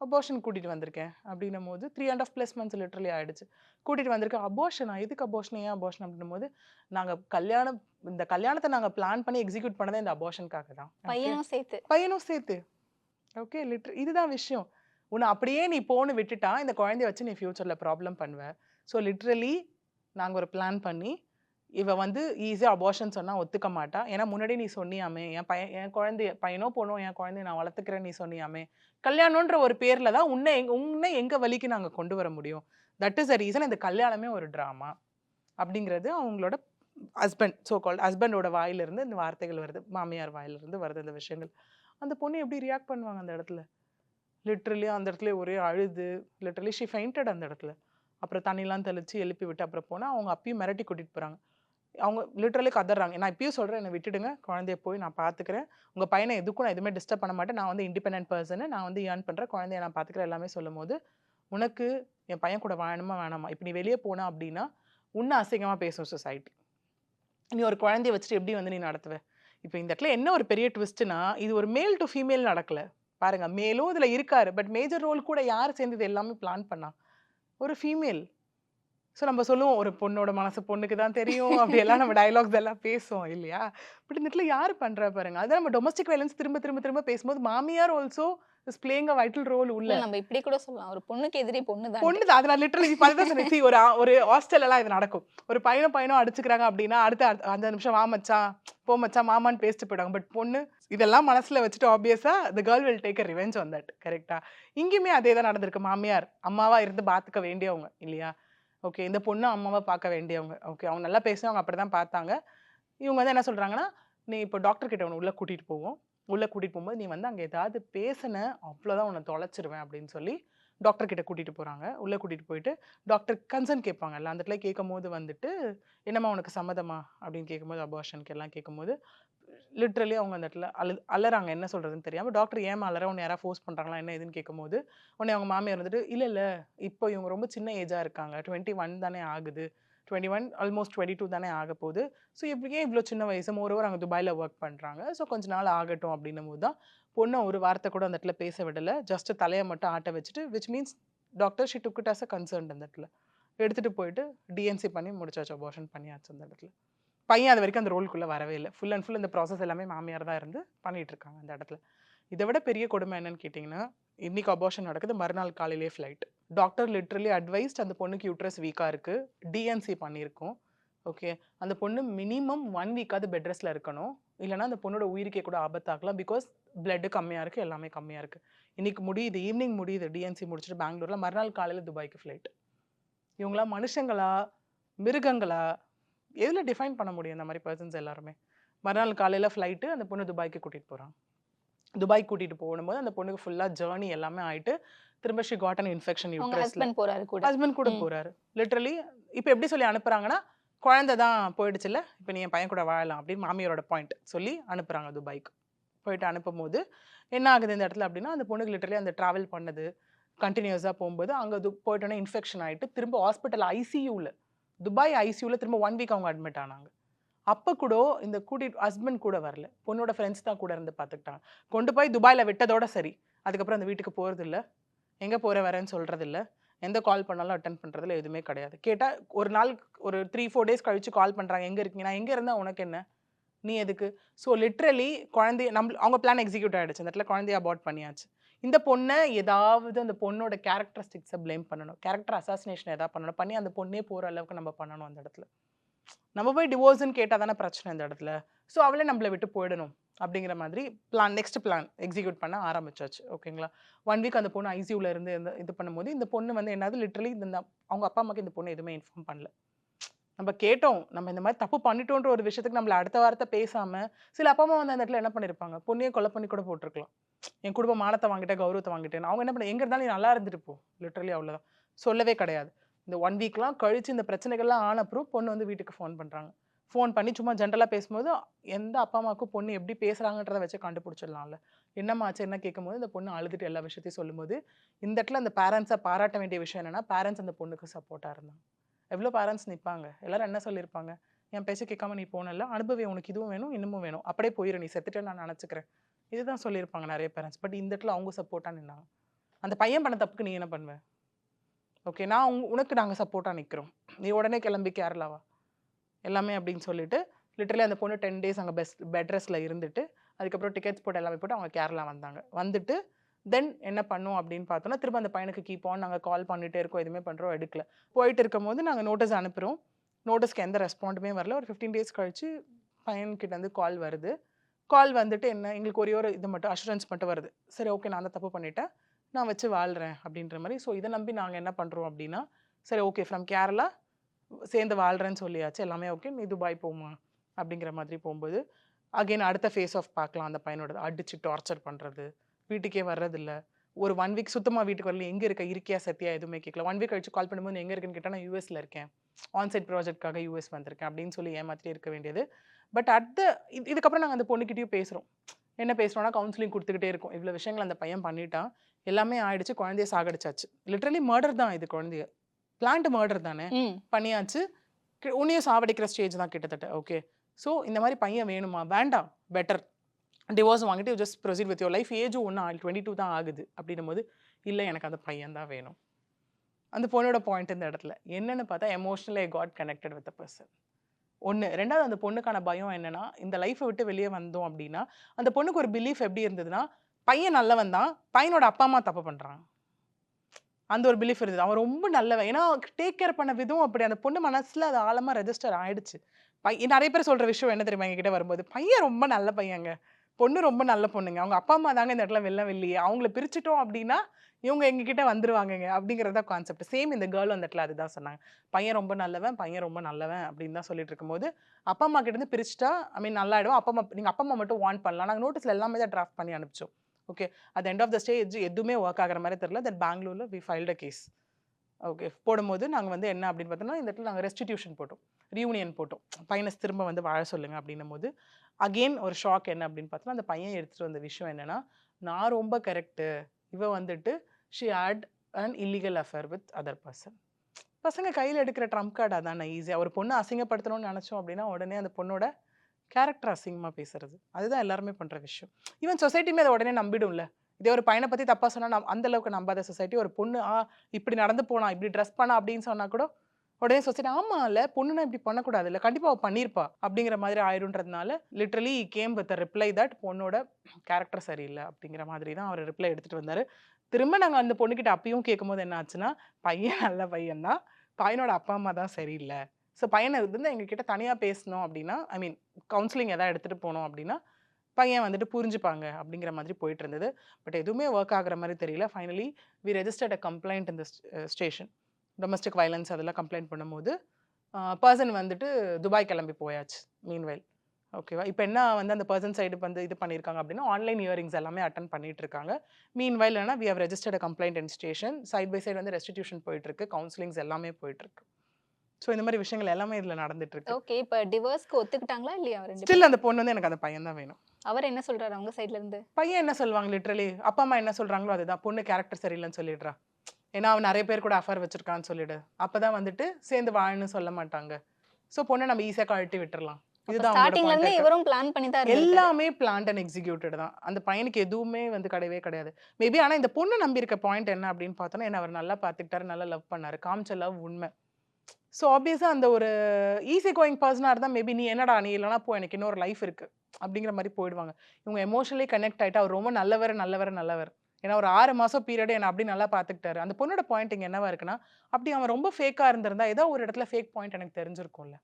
அபோஷன் கூட்டிகிட்டு வந்திருக்கேன். அப்படின்னும் போது three and half plus months literally ஆயிடுச்சு. கூட்டிகிட்டு வந்திருக்கேன் அபோஷனா எதுக்கு அபோஷன் ஏன் அபோஷன் அப்படின்னும் போது நாங்கள் கல்யாணம் இந்த கல்யாணத்தை நாங்கள் பிளான் பண்ணி எக்ஸிக்யூட் பண்ணதே இந்த அபோஷனுக்காக தான்? பையனும் சேர்த்து. பையனும் சேர்த்து. ஓகே லிட்ரு இதுதான் விஷயம். உன்னை அப்படியே நீ போன்னு விட்டுட்டா இந்த குழந்தைய வச்சு நீ ஃப்யூச்சரில் ப்ராப்ளம் பண்ணுவேன் ஸோ லிட்ரலி நாங்கள் ஒரு பிளான் பண்ணி இவ வந்து ஈஸியாக அபார்ஷன் சொன்னால் ஒத்துக்க மாட்டா. ஏன்னா முன்னாடி நீ சொன்னியாமே என் பையன் என் குழந்தைய பையனோ பொண்ணோ என் குழந்தைய நான் வளர்த்துக்கிறேன் நீ சொன்னியாமே. கல்யாணன்ற ஒரு பேரில் தான் உன்னை எங் உன்னை எங்கள் வழிக்கு நாங்கள் கொண்டு வர முடியும். தட் இஸ் அ ரீசன் இந்த கல்யாணமே ஒரு ட்ராமா அப்படிங்கிறது அவங்களோட ஹஸ்பண்ட் ஸோ கால்ட் ஹஸ்பண்டோட வாயிலிருந்து இந்த வார்த்தைகள் வருது மாமியார் வாயிலிருந்து வருது இந்த விஷயங்கள். அந்த பொண்ணு எப்படி ரியாக்ட் பண்ணுவாங்க அந்த இடத்துல? லிட்ரலி அந்த இடத்துல ஒரே அழுது லிட்ரலி ஷி ஃபைண்டட் அந்த இடத்துல. அப்புறம் தண்ணிலாம் தெளித்து எழுப்பி விட்டு அப்புறம் போனால் அவங்க அப்பயும் மிரட்டி கூட்டிகிட்டு போகிறாங்க அவங்க லிட்ரலி கதறாங்க. நான் இப்பயும் சொல்கிறேன் என்னை விட்டுடுங்க. குழந்தைய போய் நான் பார்த்துக்கிறேன் உங்கள் பையனை எதுக்கும் நான் எதுவுமே டிஸ்டர்ப் பண்ண மாட்டேன். நான் வந்து இண்டிபெண்ட் பர்சனு நான் வந்து ஏர்ன் பண்ணுறேன் குழந்தைய நான் பார்த்துக்கிறேன் எல்லாமே சொல்லும் போது உனக்கு என் பையன் கூட வாழணுமா வேணாமா? இப்போ நீ வெளியே போனா அப்படின்னா உன்னை அசிங்கமாக பேசும் சொசைட்டி நீ ஒரு குழந்தைய வச்சுட்டு எப்படி வந்து நீ நடத்துவ? இப்போ இந்த இடத்துல என்ன ஒரு பெரிய ட்விஸ்ட்னா இது ஒரு மேல் டு ஃபீமேல் நடக்கல. பாருங்க மேலும் இதுல இருக்காரு. பட் மேஜர் ரோல் கூட யார் சேர்ந்து இது எல்லாமே பிளான் பண்ணா? ஒரு ஃபீமேல் ஸோ நம்ம சொல்லுவோம் ஒரு பொண்ணோட மனசு பொண்ணுக்கு தான் தெரியும் அப்படியெல்லாம் நம்ம டைலாக்ஸ் எல்லாம் பேசுவோம் இல்லையா? இப்படி இந்த இடத்துல யார் பண்ணுறா பாருங்க. அதான் நம்ம டொமஸ்டிக் வயலன்ஸ் திரும்ப திரும்ப திரும்ப பேசும்போது மாமியார் also is playing a vital role உள்ள. நம்ம இப்படி கூட சொல்லலாம். ஒரு பொண்ணுக்கு எதிரி பொண்ணு தான். பொண்ணு தான். அது நான் லிட்டரலி தான் சொன்னேன். See, ஒரு ஒரு ஹாஸ்டல் எல்லாம் இது நடக்கும். ஒரு பையனும் பையனும் அடிச்சுக்கிறாங்க அப்படின்னா அடுத்த அந்த நிமிஷம் வா மச்சான் போ மச்சான் மாமான்னு பேசிட்டு போயிடுவாங்க. பட் பொண்ணு இதெல்லாம் மனசுல வச்சுட்டு ஆப்வியஸா the girl will take a revenge on that. கரெக்டா இங்கேயுமே அதே தான் நடந்திருக்கு. மாமியார் அம்மாவா இருந்து பார்த்துக்க வேண்டியவங்க இல்லையா? ஓகே இந்த பொண்ணு அம்மாவை பார்க்க வேண்டியவங்க. ஓகே அவங்க நல்லா பேசுவாங்க அப்படிதான் பார்த்தாங்க. இவங்க வந்து என்ன சொல்றாங்கன்னா நீ இப்போ டாக்டர் கிட்ட உன்னை உள்ள கூட்டிட்டு போவோம். உள்ளே கூட்டிகிட்டு போகும்போது நீ வந்து அங்கே ஏதாவது பேசின அவ்வளோதான் உன்னை தொலைச்சிருவேன் அப்படின்னு சொல்லி டாக்டர் கிட்ட கூட்டிகிட்டு போகிறாங்க உள்ளே கூட்டிகிட்டு போயிட்டு டாக்டர் கன்சர்ன் கேட்பாங்கல்ல அந்த இடத்துல கேட்கும் போது வந்துட்டு என்னம்மா உனக்கு சம்மதமா? அப்படின்னு கேட்கும்போது அபார்ஷனுக்கு எல்லாம் கேட்கும்போது லிட்ரலி அவங்க அந்த இடத்துல அழு அலறாங்க என்ன சொல்கிறதுன்னு தெரியாமல் டாக்டர் ஏன் அலற உன்னை யாராவது ஃபோர்ஸ் பண்ணுறாங்களா என்ன ஏதுன்னு கேட்கும்போது உடனே அவங்க மாமியார் வந்துட்டு இல்லை இல்லை இப்போ இவங்க ரொம்ப சின்ன ஏஜாக இருக்காங்க. டுவெண்ட்டி ஒன் தானே ஆகுது. Twenty one almost twenty two தானே ஆக போகுது. ஸோ இப்படியே இவ்வளோ சின்ன வயசு? மோரோவர் அங்கே துபாயில் ஒர்க் பண்ணுறாங்க ஸோ கொஞ்ச நாள் ஆகட்டும் அப்படின்னும் போது தான் பொண்ணை ஒரு வார்த்தை கூட அந்த இடத்துல பேச விடலை. ஜஸ்ட் தலையை மட்டும் ஆட்ட வச்சுட்டு which means doctor she took it as a concern அந்த இடத்துல. எடுத்துகிட்டு போயிட்டு டிஎன்சி பண்ணி முடிச்சாச்சு அபார்ஷன் பண்ணியாச்சு அந்த இடத்துல. பையன் அது வரைக்கும் அந்த ரோலுக்குள்ளே வரவே இல்லை. ஃபுல் அண்ட் ஃபுல் இந்த ப்ராசஸ் எல்லாமே மாமியார் தான் இருந்து பண்ணிகிட்ருக்காங்க இருக்காங்க அந்த இடத்துல. இதை விட பெரிய கொடுமை என்னன்னு கேட்டிங்கன்னா இன்னைக்கு அபார்ஷன் நடக்குது. மறுநாள் காலையிலே ஃப்ளைட் டாக்டர் லிட்ரலி அட்வைஸ்ட் அந்த பொண்ணுக்கு யூட்ரஸ் வீக்காக இருக்குது டிஎன்சி பண்ணியிருக்கோம். ஓகே அந்த பொண்ணு மினிமம் ஒன் வீக்காவது பெட் ரெஸ்ட்டில் இருக்கணும். இல்லைனா அந்த பொண்ணோட உயிருக்கே கூட ஆபத்தாகலாம். பிகாஸ் பிளட்டு கம்மியாக இருக்குது எல்லாமே கம்மியாக இருக்குது இன்னைக்கு முடியுது. ஈவினிங் முடியுது. டிஎன்சி முடிச்சுட்டு பெங்களூரில். மறுநாள் காலையில் துபாய்க்கு ஃப்ளைட் இவங்களாம் மனுஷங்களா? மிருகங்களா? எதில் டிஃபைன் பண்ண முடியும் இந்த மாதிரி பர்சன்ஸ் எல்லாருமே? மறுநாள் காலையில் ஃப்ளைட்டு அந்த பொண்ணு துபாய்க்கு கூட்டிகிட்டு போகிறான் துபாய்க்கு கூட்டிகிட்டு போகும்போது அந்த பொண்ணுக்கு ஃபுல்லாக ஜேர்னி எல்லாமே ஆயிட்டு திரும்ப ஷி காட் அன் இன்ஃபெக்ஷன் யூட்ரஸ்ல ஹஸ்பண்ட் போறாரு கூட. ஹஸ்பண்ட் கூட. போறாரு. லிட்ரலி இப்போ எப்படி சொல்லி அனுப்புறாங்கன்னா குழந்தை தான் போயிடுச்சுல்ல இப்போ நீ என் பையன் கூட வாழலாம் அப்படின்னு மாமியாரோட பாயிண்ட் சொல்லி அனுப்புறாங்க துபாய்க்கு. போயிட்டு அனுப்பும்போது என்ன ஆகுது இந்த இடத்துல அப்படின்னா அந்த பொண்ணுக்கு லிட்டரலி அந்த ட்ராவல் பண்ணது கண்டினியூஸாக போகும்போது அங்கே து போயிட்டோன்னே இன்ஃபெக்ஷன் ஆயிட்டு திரும்ப ஹாஸ்பிட்டல் ஐசியூவில் துபாய் ஐசியூவில் திரும்ப ஒன் வீக் அவங்க அட்மிட் ஆனாங்க. அப்போ கூட இந்த கூட்டிட்டு ஹஸ்பண்ட் கூட வரல. பொண்ணோட ஃப்ரெண்ட்ஸ் தான் கூட இருந்து பார்த்துக்கிட்டாங்க கொண்டு போய் துபாயில் விட்டதோட சரி. அதுக்கப்புறம் அந்த வீட்டுக்கு போகிறதில்ல எங்கே போகிற வரேன்னு சொல்கிறதில்ல எந்த கால் பண்ணாலும் அட்டன் பண்ணுறதுல எதுவுமே கிடையாது. கேட்டால் ஒரு நாள் ஒரு த்ரீ ஃபோர் டேஸ் கழித்து கால் பண்ணுறாங்க எங்கே இருக்கீங்க? நான் எங்கே இருந்தால் உனக்கு என்ன? நீ எதுக்கு? ஸோ லிட்ரலி குழந்தைய நம்ம அவங்க பிளான் எக்ஸிக்யூட் ஆகிடுச்சு அந்த இடத்துல குழந்தைய அபார்ட் பண்ணியாச்சு. இந்த பொண்ணை ஏதாவது அந்த பொண்ணோட கேரக்டரிஸ்டிக்ஸை ப்ளேம் பண்ணணும். கேரக்டர் அசாசினேஷன் ஏதாவது பண்ணணும். பண்ணி அந்த பொண்ணே போகிற அளவுக்கு நம்ம பண்ணணும் அந்த இடத்துல. நம்ம போய் டிவோர்ஸ்னு கேட்டால் தானே பிரச்சனை இந்த இடத்துல. ஸோ அவளே நம்மளை விட்டு போயிடணும் அப்படிங்கிற மாதிரி பிளான் நெக்ஸ்ட் பிளான் எக்ஸிக்யூட் பண்ண ஆரம்பிச்சாச்சு. ஓகேங்களா ஒன் வீக் அந்த பொண்ணு ஐசியூவில் இருந்து இந்த இது பண்ணும்போது இந்த பொண்ணு வந்து என்னது லிட்ரலி இந்த அவங்க அப்பா அம்மாக்கு இந்த பொண்ணு எதுவுமே இன்ஃபார்ம் பண்ணல. நம்ம கேட்டோம் நம்ம இந்த மாதிரி தப்பு பண்ணிட்டோன்ற ஒரு விஷயத்துக்கு நம்மளை அடுத்த வாரத்தை பேசாமல் சில அப்பா அம்மா வந்து அந்த இடத்துல என்ன பண்ணிருப்பாங்க? பொண்ணையே கொலை பண்ணி கூட போட்டிருக்கலாம். என் குடும்ப மானத்தை வாங்கிட்டேன் கௌரவத்தை வாங்கிட்டேன் அவங்க என்ன பண்ண எங்க இருந்தாலும் நல்லா இருந்துட்டு போ. லிட்ரலி அவ்வளோதான் சொல்லவே கிடையாது. இந்த ஒன் வீக்லாம் கழித்து இந்த பிரச்சனைகள்லாம் ஆன அப்புறம் பொண்ணு வந்து வீட்டுக்கு ஃபோன் பண்ணுறாங்க ஃபோன் பண்ணி சும்மா ஜென்ரலாக பேசும்போது எந்த அப்பா அம்மாவுக்கும் பொண்ணு எப்படி பேசுகிறாங்கன்றத வச்சு கண்டுபிடிச்சிடலாம்ல. என்னம்மா ஆச்சு என்ன கேட்கும்போது இந்த பொண்ணு அழுதுட்டு எல்லா விஷயத்தையும் சொல்லும்போது இந்த இடத்துல அந்த பேரண்ட்ஸை பாராட்ட வேண்டிய விஷயம் என்னென்னா பேரண்ட்ஸ் அந்த பொண்ணுக்கு சப்போர்ட்டாக இருந்தாங்க. எவ்வளோ பேரண்ட்ஸ் நிற்பாங்க எல்லோரும் என்ன சொல்லியிருப்பாங்க? என் பேச்ச கேட்காம நீ போனல அனுபவி உனக்கு இதுவும் வேணும் இன்னமும் வேணும். அப்படியே போயிரு நீ செத்துட்டு நான் நினச்சிக்கிறேன். இதுதான் சொல்லியிருப்பாங்க நிறைய பேரண்ட்ஸ் பட் இந்த இடத்துல அவங்க சப்போர்ட்டாக நின்னாங்க. அந்த பையன் பண்ண தப்புக்கு நீ என்ன பண்ணுவ? ஓகே நான் உனக்கு நாங்கள் சப்போர்ட்டாக நிற்கிறோம் நீ உடனே கிளம்பி கேரளாவா எல்லாமே அப்படின்னு சொல்லிட்டு லிட்டரலி அந்த பொண்ணு டென் டேஸ் அங்கே பெஸ்ட் பெட் ரெஸ்ட்டில் இருந்துட்டு அதுக்கப்புறம் டிக்கெட்ஸ் போட்டு எல்லாமே போட்டு அவங்க கேரளா வந்தாங்க. வந்துட்டு தென் என்ன பண்ணும் அப்படின்னு பார்த்தோன்னா திரும்ப அந்த பையனுக்கு கீப் ஆன் நாங்கள் கால் பண்ணிகிட்டே இருக்கோம் எதுவுமே பண்ணுறோம் எடுக்கல. போயிட்டு இருக்கும்போது நாங்கள் நோட்டீஸ் அனுப்புகிறோம் நோட்டீஸ்க்கு எந்த ரெஸ்பாண்டுமே வரல. ஒரு ஃபிஃப்டீன் டேஸ் கழித்து பையன்கிட்டேருந்து கால் வருது. கால் வந்துட்டு என்ன எங்களுக்கு ஒரே ஒரு இது மட்டும் அஷூரன்ஸ் மட்டும் வருது. சரி ஓகே நான் தான் தப்பு பண்ணிட்டேன். நான் வச்சு வாழ்கிறேன் அப்படின்ற மாதிரி. ஸோ இதை நம்பி நாங்கள் என்ன பண்ணுறோம் அப்படின்னா சரி ஓகே ஃப்ரம் கேரளா சேர்ந்து வாழ்கிறேன்னு சொல்லியாச்சு. எல்லாமே ஓகே நீ துபாய் போமா அப்படிங்கிற மாதிரி போகும்போது அகைன் அடுத்த ஃபேஸ் ஆஃப் பார்க்கலாம். அந்த பையனோட அடித்து டார்ச்சர் பண்ணுறது வீட்டுக்கே வர்றதில்ல. ஒரு ஒன் வீக் சுத்தமாக வீட்டுக்கு வரல எங்கே இருக்க? இருக்கியா சத்தியா எதுவுமே கேட்கல ஒன் வீக் கழிச்சு கால் பண்ணும்போது எங்கே இருக்குன்னு கேட்டால் நான் யூஎஸில் இருக்கேன். ஆன்சைட் ப்ராஜெக்ட்காக யூஎஸ் வந்திருக்கேன். அப்படின்னு சொல்லி ஏமாத்திட்டே இருக்க வேண்டியது. பட் அட் இது இதுக்கப்புறம் நாங்கள் அந்த பொண்ணுக்கிட்டேயும் பேசுகிறோம் என்ன பேசுகிறோம்னா கவுன்சிலிங் கொடுத்துக்கிட்டே இருக்கும். இவ்வளோ விஷயங்கள் அந்த பையன் பண்ணிட்டான். எல்லாமே ஆயிடுச்சு குழந்தைய சாகடிச்சாச்சு. லிட்ரலி மர்டர் தான் இது குழந்தைய. பிளான்ட் மர்டர் தானே. பண்ணியாச்சு. உன்னையும் சாவடிக்கிற ஸ்டேஜ் தான் கிட்டத்தட்ட. ஓகே ஸோ இந்த மாதிரி பையன் வேணுமா? வேண்டாம். பெட்டர் டிவோர்ஸ் வாங்கிட்டு just proceed with your life ஏஜும் ஒன்றும் ஆள் டுவெண்ட்டி டூ தான் ஆகுது. அப்படின்னும் போது இல்லை எனக்கு அந்த பையன் தான் வேணும். அந்த பொண்ணோட பாயிண்ட் இந்த இடத்துல. என்னன்னு பார்த்தா emotionally got connected with person ஒன்று ரெண்டாவது அந்த பொண்ணுக்கான பயம் என்னன்னா இந்த லைஃப்பை விட்டு வெளியே வந்தோம் அப்படின்னா அந்த பொண்ணுக்கு ஒரு பிலீஃப் எப்படி இருந்ததுன்னா பையன் நல்லவன் தான் பையனோட அப்பா அம்மா தப்பு பண்ணுறான் அந்த ஒரு பிலீஃப் இருந்தது. அவன் ரொம்ப நல்லவன். ஏன்னா டேக் கேர் பண்ண விதம் அப்படி. அந்த பொண்ணு மனசில் அது ஆழமாக ரெஜிஸ்டர் ஆயிடுச்சு. பை நிறைய பேர் சொல்கிற விஷயம் என்ன தெரியுமா எங்ககிட்ட வரும்போது? பையன் ரொம்ப நல்ல பையங்க. பொண்ணு ரொம்ப நல்ல பொண்ணுங்க. அவங்க அப்பா அம்மா தாங்க இந்த இடத்துல வெள்ளம் வெளியே அவங்கள பிரிச்சுட்டோம் அப்படின்னா இவங்க எங்ககிட்ட வந்துருவாங்கங்க அப்படிங்கிறது தான் கான்செப்ட் சேம் இந்த கேர்ள் அந்த இடத்துல அதுதான் சொன்னாங்க. பையன் ரொம்ப நல்லவன் பையன் ரொம்ப நல்லவன் அப்படின்னு தான் சொல்லிட்டு இருக்கும்போது அப்பா அம்மா கிட்ட இருந்து பிரிச்சுட்டா ஐ மீன் நல்லாயிடும் அப்பா அம்மா நீங்கள் அப்பா அம்மா மட்டும் வான் பண்ணலாம். நாங்கள் நோட்டீஸில் எல்லாமே தான் டிராஃப்ட் பண்ணி அனுப்பிச்சோம். Okay at end of the stage எதுவுமே ஒர்க் ஆகிற மாதிரி தெரியல. தென் பெங்களூரில் we filed a case okay போடும்போது நாங்கள் வந்து என்ன அப்படின்னு பார்த்தோம்னா இந்த இடத்துல நாங்கள் ரெஸ்டிடியூஷன் போட்டோம். ரியூனியன் போட்டோம். பையனை திரும்ப வந்து வாழ சொல்லுங்கள் அப்படின்னும் போது அகெயின் ஒரு ஷாக் என்ன அப்படின்னு பார்த்தோம்னா அந்த பையன் எடுத்துகிட்டு வந்த விஷயம் என்னென்னா நான் ரொம்ப கரெக்டு இவ வந்துட்டு she had and illegal affair with other person பசங்க கையில் எடுக்கிற ட்ரம்ப் கார்டு அதானே ஈஸியாக ஒரு பொண்ணை அசிங்கப்படுத்தணும்னு நினச்சோம் அப்படின்னா உடனே அந்த பொண்ணோட கேரக்டர் அசிங்கமாக பேசுறது. அதுதான் எல்லாருமே பண்ணுற விஷயம். ஈவன் சொசைட்டியுமே அதை உடனே நம்பிடும்ல. இதே ஒரு பையனை பற்றி தப்பாக சொன்னால் நம் அந்த அளவுக்கு நம்பாத சொசைட்டி ஒரு பொண்ணு ஆ இப்படி நடந்து போனா இப்படி ட்ரெஸ் பண்ணா அப்படின்னு சொன்னால் கூட உடனே சொசைட்டி ஆமாம் இல்லை பொண்ணுனா இப்படி பண்ணக்கூடாது இல்லை கண்டிப்பாக அவ பண்ணியிருப்பா அப்படிங்கிற மாதிரி ஆயிடும்ன்றதுனால literally came with reply that பொண்ணோட கேரக்டர் சரியில்லை அப்படிங்கிற மாதிரி தான் அவர் ரிப்ளை எடுத்துகிட்டு வந்தார். திரும்ப நாங்கள் அந்த பொண்ணுக்கிட்ட அப்பயும் கேட்கும்போது என்ன ஆச்சுன்னா பையன் நல்ல பையன் தான். பையனோட அப்பா அம்மா தான் சரியில்லை. ஸோ பையனை வந்து எங்ககிட்ட தனியாக பேசணும் அப்படின்னா ஐ மீன் கவுன்சிலிங் எதாவது எடுத்துகிட்டு போனோம் அப்படின்னா பையன் வந்துட்டு புரிஞ்சுப்பாங்க அப்படிங்கிற மாதிரி போயிட்டு இருந்தது. பட் எதுவுமே ஒர்க் ஆகிற மாதிரி தெரியல. Finally we registered a complaint இந்த ஸ்டேஷன் டொமஸ்டிக் வயலன்ஸ் அதெல்லாம் கம்ப்ளைண்ட் பண்ணும்போது பர்சன் வந்துட்டு துபாய் கிளம்பி போயாச்சு. மீன்வைல் ஓகேவா இப்போ என்ன வந்து அந்த பர்சன் சைடு வந்து இது பண்ணியிருக்காங்க அப்படின்னா ஆன்லைன் இயரிங்ஸ் எல்லாமே அட்டன் பண்ணிட்டு இருக்காங்க. மீன் வயல் என்ன we have registered complaint in station side by side வந்து ரெஸ்டிடியூஷன் போயிட்டுருக்கு கவுன்சிலிங்ஸ் எல்லாமே போயிட்டுருக்கு ஸோ இந்த மாதிரி விஷயங்கள் எல்லாமே இதில் நடந்துட்டு இருக்கு ஓகே இப்போ டிவோர்ஸ்க்கு ஒத்துக்கிட்டாங்களா இல்லையா ரெண்டு ஸ்டில் அந்த பொண்ணு வந்து எனக்கு அந்த பையன் தான் வேணும்? அவர் என்ன சொல்றாரு அவங்க சைடுல இருந்து? பையன் என்ன சொல்லுவாங்க லிட்ரலி அப்பா அம்மா என்ன சொல்றாங்களோ அதுதான். பொண்ணு கேரக்டர் சரியில்லைன்னு சொல்லிடுறா. ஏன்னா அவன் நிறைய பேர் கூட அஃபேர் வச்சிருக்கான்னு சொல்லிடு. அப்பதான் வந்துட்டு சேர்ந்து வாழன்னு சொல்ல மாட்டாங்க. ஸோ பொண்ணை நம்ம ஈஸியாக கழட்டி விட்டுறலாம். இதுதான் ஸ்டார்டிங்ல இருந்து. இவரும் பிளான் பண்ணி தான். எல்லாமே பிளான்ட் அண்ட் எக்ஸிக்யூட்டட் தான். அந்த பையனுக்கு எதுவுமே வந்து கிடையவே கிடையாது. மேபி ஆனா இந்த பொண்ணு நம்பி இருக்க பாயிண்ட் என்ன அப்படின்னு பார்த்தோன்னா என்ன அவர் நல்லா பார்த்துக்கிட்டாரு நல்லா லவ் பண்ணாரு. காமிச்ச லவ் உண்மை. ஸோ ஆப்வியஸாக அந்த ஒரு ஈஸி கோயிங் பர்சனாக இருந்தால் மேபி நீ என்னடா நீ இல்லைனா போ எனக்கு இன்னொரு லைஃப் இருக்குது அப்படிங்கிற மாதிரி போயிடுவாங்க. இவங்க எமோஷனலி கனெக்ட் ஆகிட்டு அவர் ரொம்ப நல்லவர் நல்லவர் நல்லவர். ஏன்னா ஒரு ஆறு மாதம் பீரியட் என்ன அப்படி நல்லா பார்த்துக்கிட்டாரு அந்த பொண்ணோட பாயிண்ட் இங்கே என்னவா இருக்குன்னா அப்படி அவன் ரொம்ப ஃபேக்காக இருந்திருந்தா ஏதோ ஒரு இடத்துல ஃபேக் பாயிண்ட் எனக்கு தெரிஞ்சிருக்கும்ல.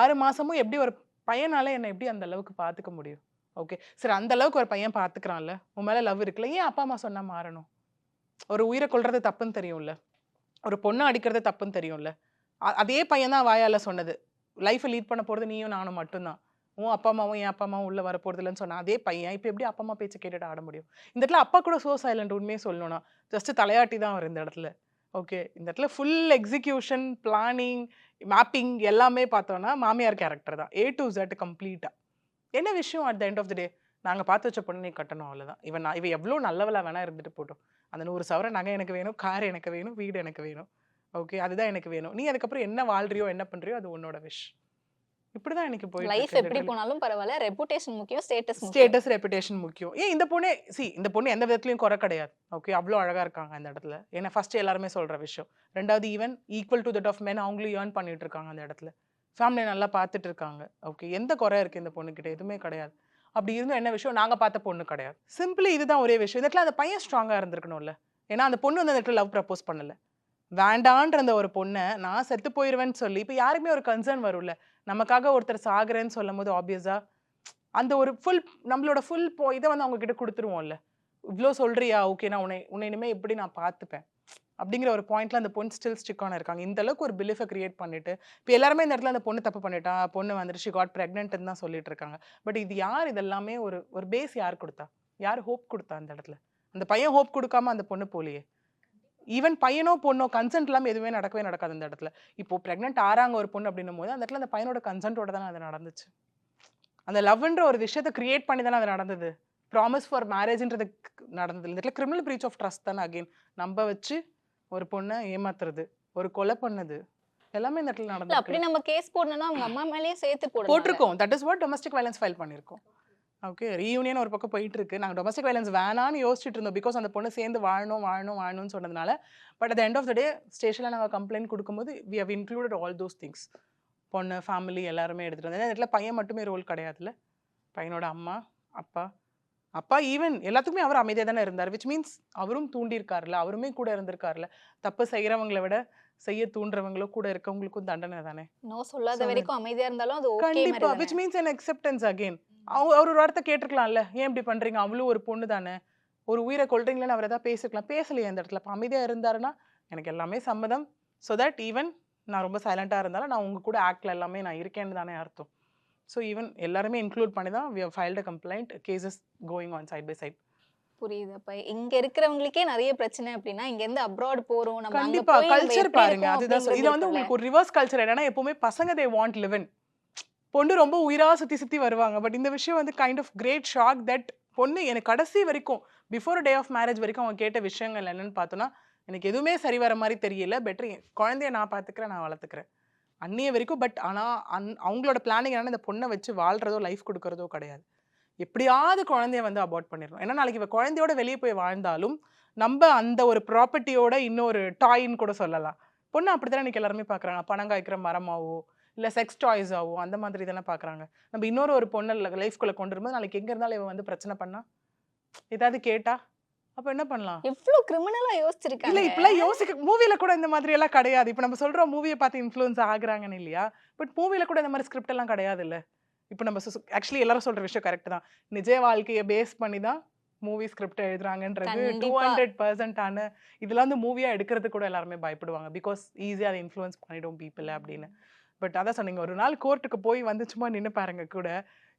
ஆறு மாதமும் எப்படி ஒரு பையனால என்னை எப்படி அந்த அளவுக்கு பார்த்துக்க முடியும்? ஓகே சரி அந்த அளவுக்கு ஒரு பையன் பார்த்துக்கிறான்ல உன் மேலே லவ் இருக்குல்ல ஏன் அப்பா அம்மா சொன்னால் மாறணும்? ஒரு உயிரை கொள்றது தப்புன்னு தெரியும்ல. ஒரு பொண்ணை அடிக்கிறது தப்புன்னு தெரியும்ல. அதே பையன் தான் வாயால் சொன்னது. லைஃப்பை லீட் பண்ண போகிறது நீயும் நானும் மட்டும்தான். உன் அப்பா அம்மாவும் என் அப்பா அம்மாவும் உள்ளே வர போறது இல்லைன்னு அதே பையன் இப்போ எப்படி அப்பா அம்மா பேச்சு கேட்டுட்டு ஆட முடியும்? இந்த இடத்துல அப்பா கூட சோ சைலண்ட் உண்மையே சொல்லணும்னா ஜஸ்ட்டு தலையாட்டி தான் அவர் இந்த இடத்துல. ஓகே இந்த இடத்துல ஃபுல் எக்ஸிக்யூஷன் பிளானிங் மேப்பிங் எல்லாமே பார்த்தோன்னா மாமியார் கேரக்டர் தான். ஏ டு ஜட் கம்ப்ளீட்டாக என்ன விஷயம் at the end of the day நாங்கள் பார்த்து வச்ச பொண்ணு நீ கட்டணும் அவ்வளோதான் இவன் நான் இவ எவ்வளோ நல்லவளாக வேணால் இருந்துட்டு போட்டோம் அந்த நூறு சவர நகை எனக்கு வேணும் கார் எனக்கு வேணும் வீடு எனக்கு வேணும். ஓகே அதுதான் எனக்கு வேணும். நீ அதுக்கப்புறம் என்ன வாழ்றியோ என்ன பண்றியோ அது உன்னோட விஷ் இப்படிதான் எனக்கு போயிட்டு லைஃப் எப்படி. போனாலும் பரவாயில்ல. ரெபுடேஷன் முக்கியம் ஸ்டேட்டஸ் ஸ்டேட்டஸ் ரெப்புடேஷன் முக்கியம். ஏன் இந்த பொண்ணே சி இந்த பொண்ணு எந்த விதத்துலயும் குறை கிடையாது. ஓகே அவ்வளோ அழகா இருக்காங்க அந்த இடத்துல. ஏன்னா ஃபர்ஸ்ட் எல்லாருமே சொல்ற விஷயம். ரெண்டாவது even equal to that of men அவங்களும் ஏர்ன் பண்ணிட்டு இருக்காங்க அந்த இடத்துல. ஃபேமிலியை நல்லா பார்த்துட்டு இருக்காங்க. ஓகே எந்த குறை இருக்கு இந்த பொண்ணுகிட்ட? எதுவுமே கிடையாது. அப்படி இருந்தும் என்ன விஷயம்? நாங்க பார்த்த பொண்ணு கிடையாது. சிம்பிளி இதுதான் ஒரே விஷயம். இந்த அந்த பையன் ஸ்ட்ராங்கா இருந்திருக்கணும்ல. ஏன்னா அந்த பொண்ணு வந்து அந்த இடத்துல லவ் ப்ரப்போஸ் பண்ணல. வேண்டான்ற அந்த ஒரு பொண்ணை நான் செத்து போயிடுவேன்னு சொல்லி இப்போ யாருக்குமே ஒரு கன்சர்ன் வரும்ல. நமக்காக ஒருத்தர் சாகுறேன்னு சொல்லும் போது ஆப்வியஸாக அந்த ஒரு ஃபுல் நம்மளோட ஃபுல் போ இதை வந்து அவங்க கிட்ட கொடுத்துருவோம்ல. இவ்வளோ சொல்றியா? ஓகே நான் உன்னை உன்னை இனிமே எப்படி நான் பார்த்துப்பேன்? அப்படிங்கிற ஒரு பாயிண்ட்ல அந்த பொண்ணு ஸ்டில் ஸ்டிக்கான இருக்காங்க. இந்த அளவுக்கு ஒரு பிலீஃபை கிரியேட் பண்ணிட்டு இப்போ எல்லாருமே இந்த இடத்துல அந்த பொண்ணு தப்பு பண்ணிட்டா பொண்ணு வந்துருச்சு ஷி காட் ப்ரெக்னென்ட்னு தான் சொல்லிட்டு இருக்காங்க. பட் இது யார்? இதெல்லாமே ஒரு ஒரு பேஸ் யார் கொடுத்தா? யார் ஹோப் கொடுத்தா அந்த இடத்துல? அந்த பையன் ஹோப் கொடுக்காம அந்த பொண்ணு போலியே. ஈவன் பையனோ பொண்ணோ கன்சென்ட் இல்லாமல் எதுவுமே நடக்கவே நடக்காது அந்த இடத்துல. இப்போ ப்ரெக்னென்ட் ஆறாங்க ஒரு பொண்ணு அப்படின்னும் போது அந்த இடத்துல அந்த பையனோட கன்சென்ட்டோட தானே அது நடந்துச்சு. அந்த லவ்ன்ற ஒரு விஷயத்தை கிரியேட் பண்ணி தானே அது நடந்தது. ப்ராமிஸ் ஃபார் மேரேஜ்ன்றது நடந்தது. இந்த இடத்துல கிரிமினல் பிரீச் ஆஃப் ட்ரஸ்ட் தானே அகைன் நம்ப வச்சு ஒரு பொண்ணை ஏமாத்துறது ஒரு கொலை பண்ணது எல்லாமே இந்த இடத்துல நடந்தது அப்படி நம்ம கேஸ் போடணும்னா அவங்க அம்மா மேலேயே சேர்த்து போட்டிருக்கோம். That is what domestic violence file பண்ணியிருக்கோம் ஓகே ரீயூனியன் ஒரு பக்கம் போயிட்டு இருக்கு நாங்கள் டொமஸ்டிக் வயலன்ஸ் வேணான்னு யோசிச்சுட்டு இருந்தோம். பிகாஸ் அந்த பொண்ணு சேர்ந்து வாழணும் வாழணும் வாழணும்னு சொன்னதுனால. But the end of the day ஸ்டேஷனில் நாங்கள் கம்ப்ளைண்ட் கொடுக்கும்போது we have included all those things பொண்ணு ஃபேமிலி எல்லாருமே எடுத்துகிட்டு இந்த இடத்துல பையன் மட்டுமே ரோல் கிடையாதுல்ல. பையனோட அம்மா அப்பா. அப்பா ஈவன் எல்லாத்துக்குமே அவர் அமைதியாக தானே இருந்தார். விச் மீன்ஸ் அவரும் தூண்டியிருக்காருல அவருமே கூட இருந்திருக்காருல தப்பு செய்கிறவங்கள விட செய்ய தூண்டுறவங்களோ கூட இருக்கவங்களுக்கும் தண்டனை தானே? நோ சொல்லாத வரைக்கும் அமைதியா இருந்தாலும் அது ஓகே கண்டிப்பா. மாதிரி which means an acceptance again. அவ அவர் ஒரு வார்த்தை கேட்டிருக்கலாம்ல. ஏன் இப்படி பண்றீங்க? அவளும் ஒரு பொண்ணு தானே. ஒரு உயிரை கொல்றீங்களேன்னு அவர் ஏதாவது பேசிருக்கலாம். பேசலையே அந்த இடத்துல. அப்ப அமைதியா இருந்தாருன்னா எனக்கு எல்லாமே சம்மதம். ஸோ தட் ஈவன் நான் ரொம்ப சைலண்டா இருந்தாலும் நான் உங்க கூட ஆக்ட்ல எல்லாமே நான் இருக்கேன்னு தானே அர்த்தம். ஸோ ஈவன் எல்லாருமே இன்க்ளூட் பண்ணி தான் we filed complaint cases going on side by side புரியுது. அப்ப இங்க இருக்கிறவங்களுக்கே நிறைய பிரச்சனை அப்படின்னா இங்க இருந்து அப்ராட் போறோம். நம்ம கண்டிப்பா. கல்ச்சர் பாருங்க. அதுதான் இதுல வந்து உங்களுக்கு ஒரு ரிவர்ஸ் கல்ச்சர் என்னன்னா எப்பவுமே பசங்க தே வாண்ட் லிவன் பொண்ணு ரொம்ப உயிராக சுற்றி சுற்றி வருவாங்க. பட் இந்த விஷயம் வந்து kind of great shock that பொண்ணு எனக்கு கடைசி வரைக்கும் பிஃபோர் டே ஆஃப் மேரேஜ் வரைக்கும் அவங்க கேட்ட விஷயங்கள் என்னென்னு பார்த்தோன்னா எனக்கு எதுவுமே சரி வர மாதிரி தெரியல. பெட்டர் குழந்தைய நான் பார்த்துக்கிறேன் நான் வளர்த்துக்கிறேன். அன்னிய வரைக்கும் பட் ஆனால் அந் அவங்களோட பிளானிங் என்னென்னா இந்த பொண்ணை வச்சு வாழ்றதோ லைஃப் கொடுக்கறதோ கிடையாது. எப்படியாவது குழந்தைய வந்து அபார்ட் பண்ணிடணும். ஏன்னா நாளைக்கு இவ குழந்தையோட வெளியே போய் வாழ்ந்தாலும் நம்ம அந்த ஒரு ப்ராப்பர்ட்டியோட இன்னொரு டாயின்னு கூட சொல்லலாம். பொண்ணு அப்படித்தானே இன்னைக்கு எல்லாருமே பார்க்குறாங்க. பணம் காய்க்கிற மரமாவோ இல்லை செக்ஸ் டாய்ஸாவோ அந்த மாதிரி தானே பார்க்குறாங்க நம்ம இன்னொரு ஒரு பொண்ணை லைஃப்குள்ளே கொண்டு வரும்போது நாளைக்கு எங்கே இருந்தாலும் இவன் வந்து பிரச்சனை பண்ணா? ஏதாவது கேட்டா? அப்போ என்ன பண்ணலாம்? எவ்வளவு கிரிமினலா இல்ல யோசிச்சிருக்காங்க. இப்பெல்லாம் யோசிக்க மூவில கூட இந்த மாதிரி எல்லாம் கிடையாது. இப்போ நம்ம சொல்றோம் மூவியை பார்த்து இன்ஃப்ளூயன்ஸ் ஆகுறாங்கன்னு இல்லையா? பட் மூவில கூட இந்த மாதிரி ஸ்கிரிப்ட் எல்லாம் கிடையாது இல்ல இப்போ நம்ம ஆக்சுவலி எல்லாரும் சொல்ற விஷயம் கரெக்ட் தான். நிஜ வாழ்க்கையை பேஸ் பண்ணி தான் மூவி ஸ்கிரிப்ட் எழுதுறாங்கன்றது டூ. ஹண்ட்ரட் பர்சன்ட் ஆன இதெல்லாம் வந்து மூவியா எடுக்கிறது கூட எல்லாருமே பயப்படுவாங்க. பிகாஸ் ஈஸியாக அதை இன்ஃப்ளூயன்ஸ் பண்ணிடும் பீப்புள் அப்படின்னு. பட் அதான் சொன்னீங்க ஒரு நாள் கோர்ட்டுக்கு போய் வந்து சும்மா நின்று பாருங்க கூட.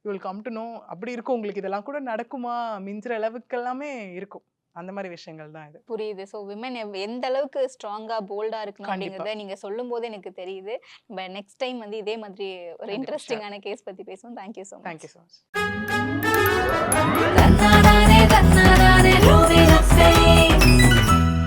You will come to know அப்படி இருக்கும் உங்களுக்கு. இதெல்லாம் கூட நடக்குமா? மிஞ்சுற அளவுக்கு எல்லாமே இருக்கும். அந்த மாதிரி விஷயங்கள் தான் இது. புரியுது. ஸோ விமன் எந்த அளவுக்கு ஸ்ட்ராங்கா போல்டா இருக்கணும். அப்படிங்கறத நீங்க சொல்லும் போது எனக்கு தெரியுது. நம்ம நெக்ஸ்ட் டைம் வந்து இதே மாதிரி ஒரு இன்ட்ரெஸ்டிங்கான கேஸ் பத்தி பேசுவோம். Thank you so much thank you so much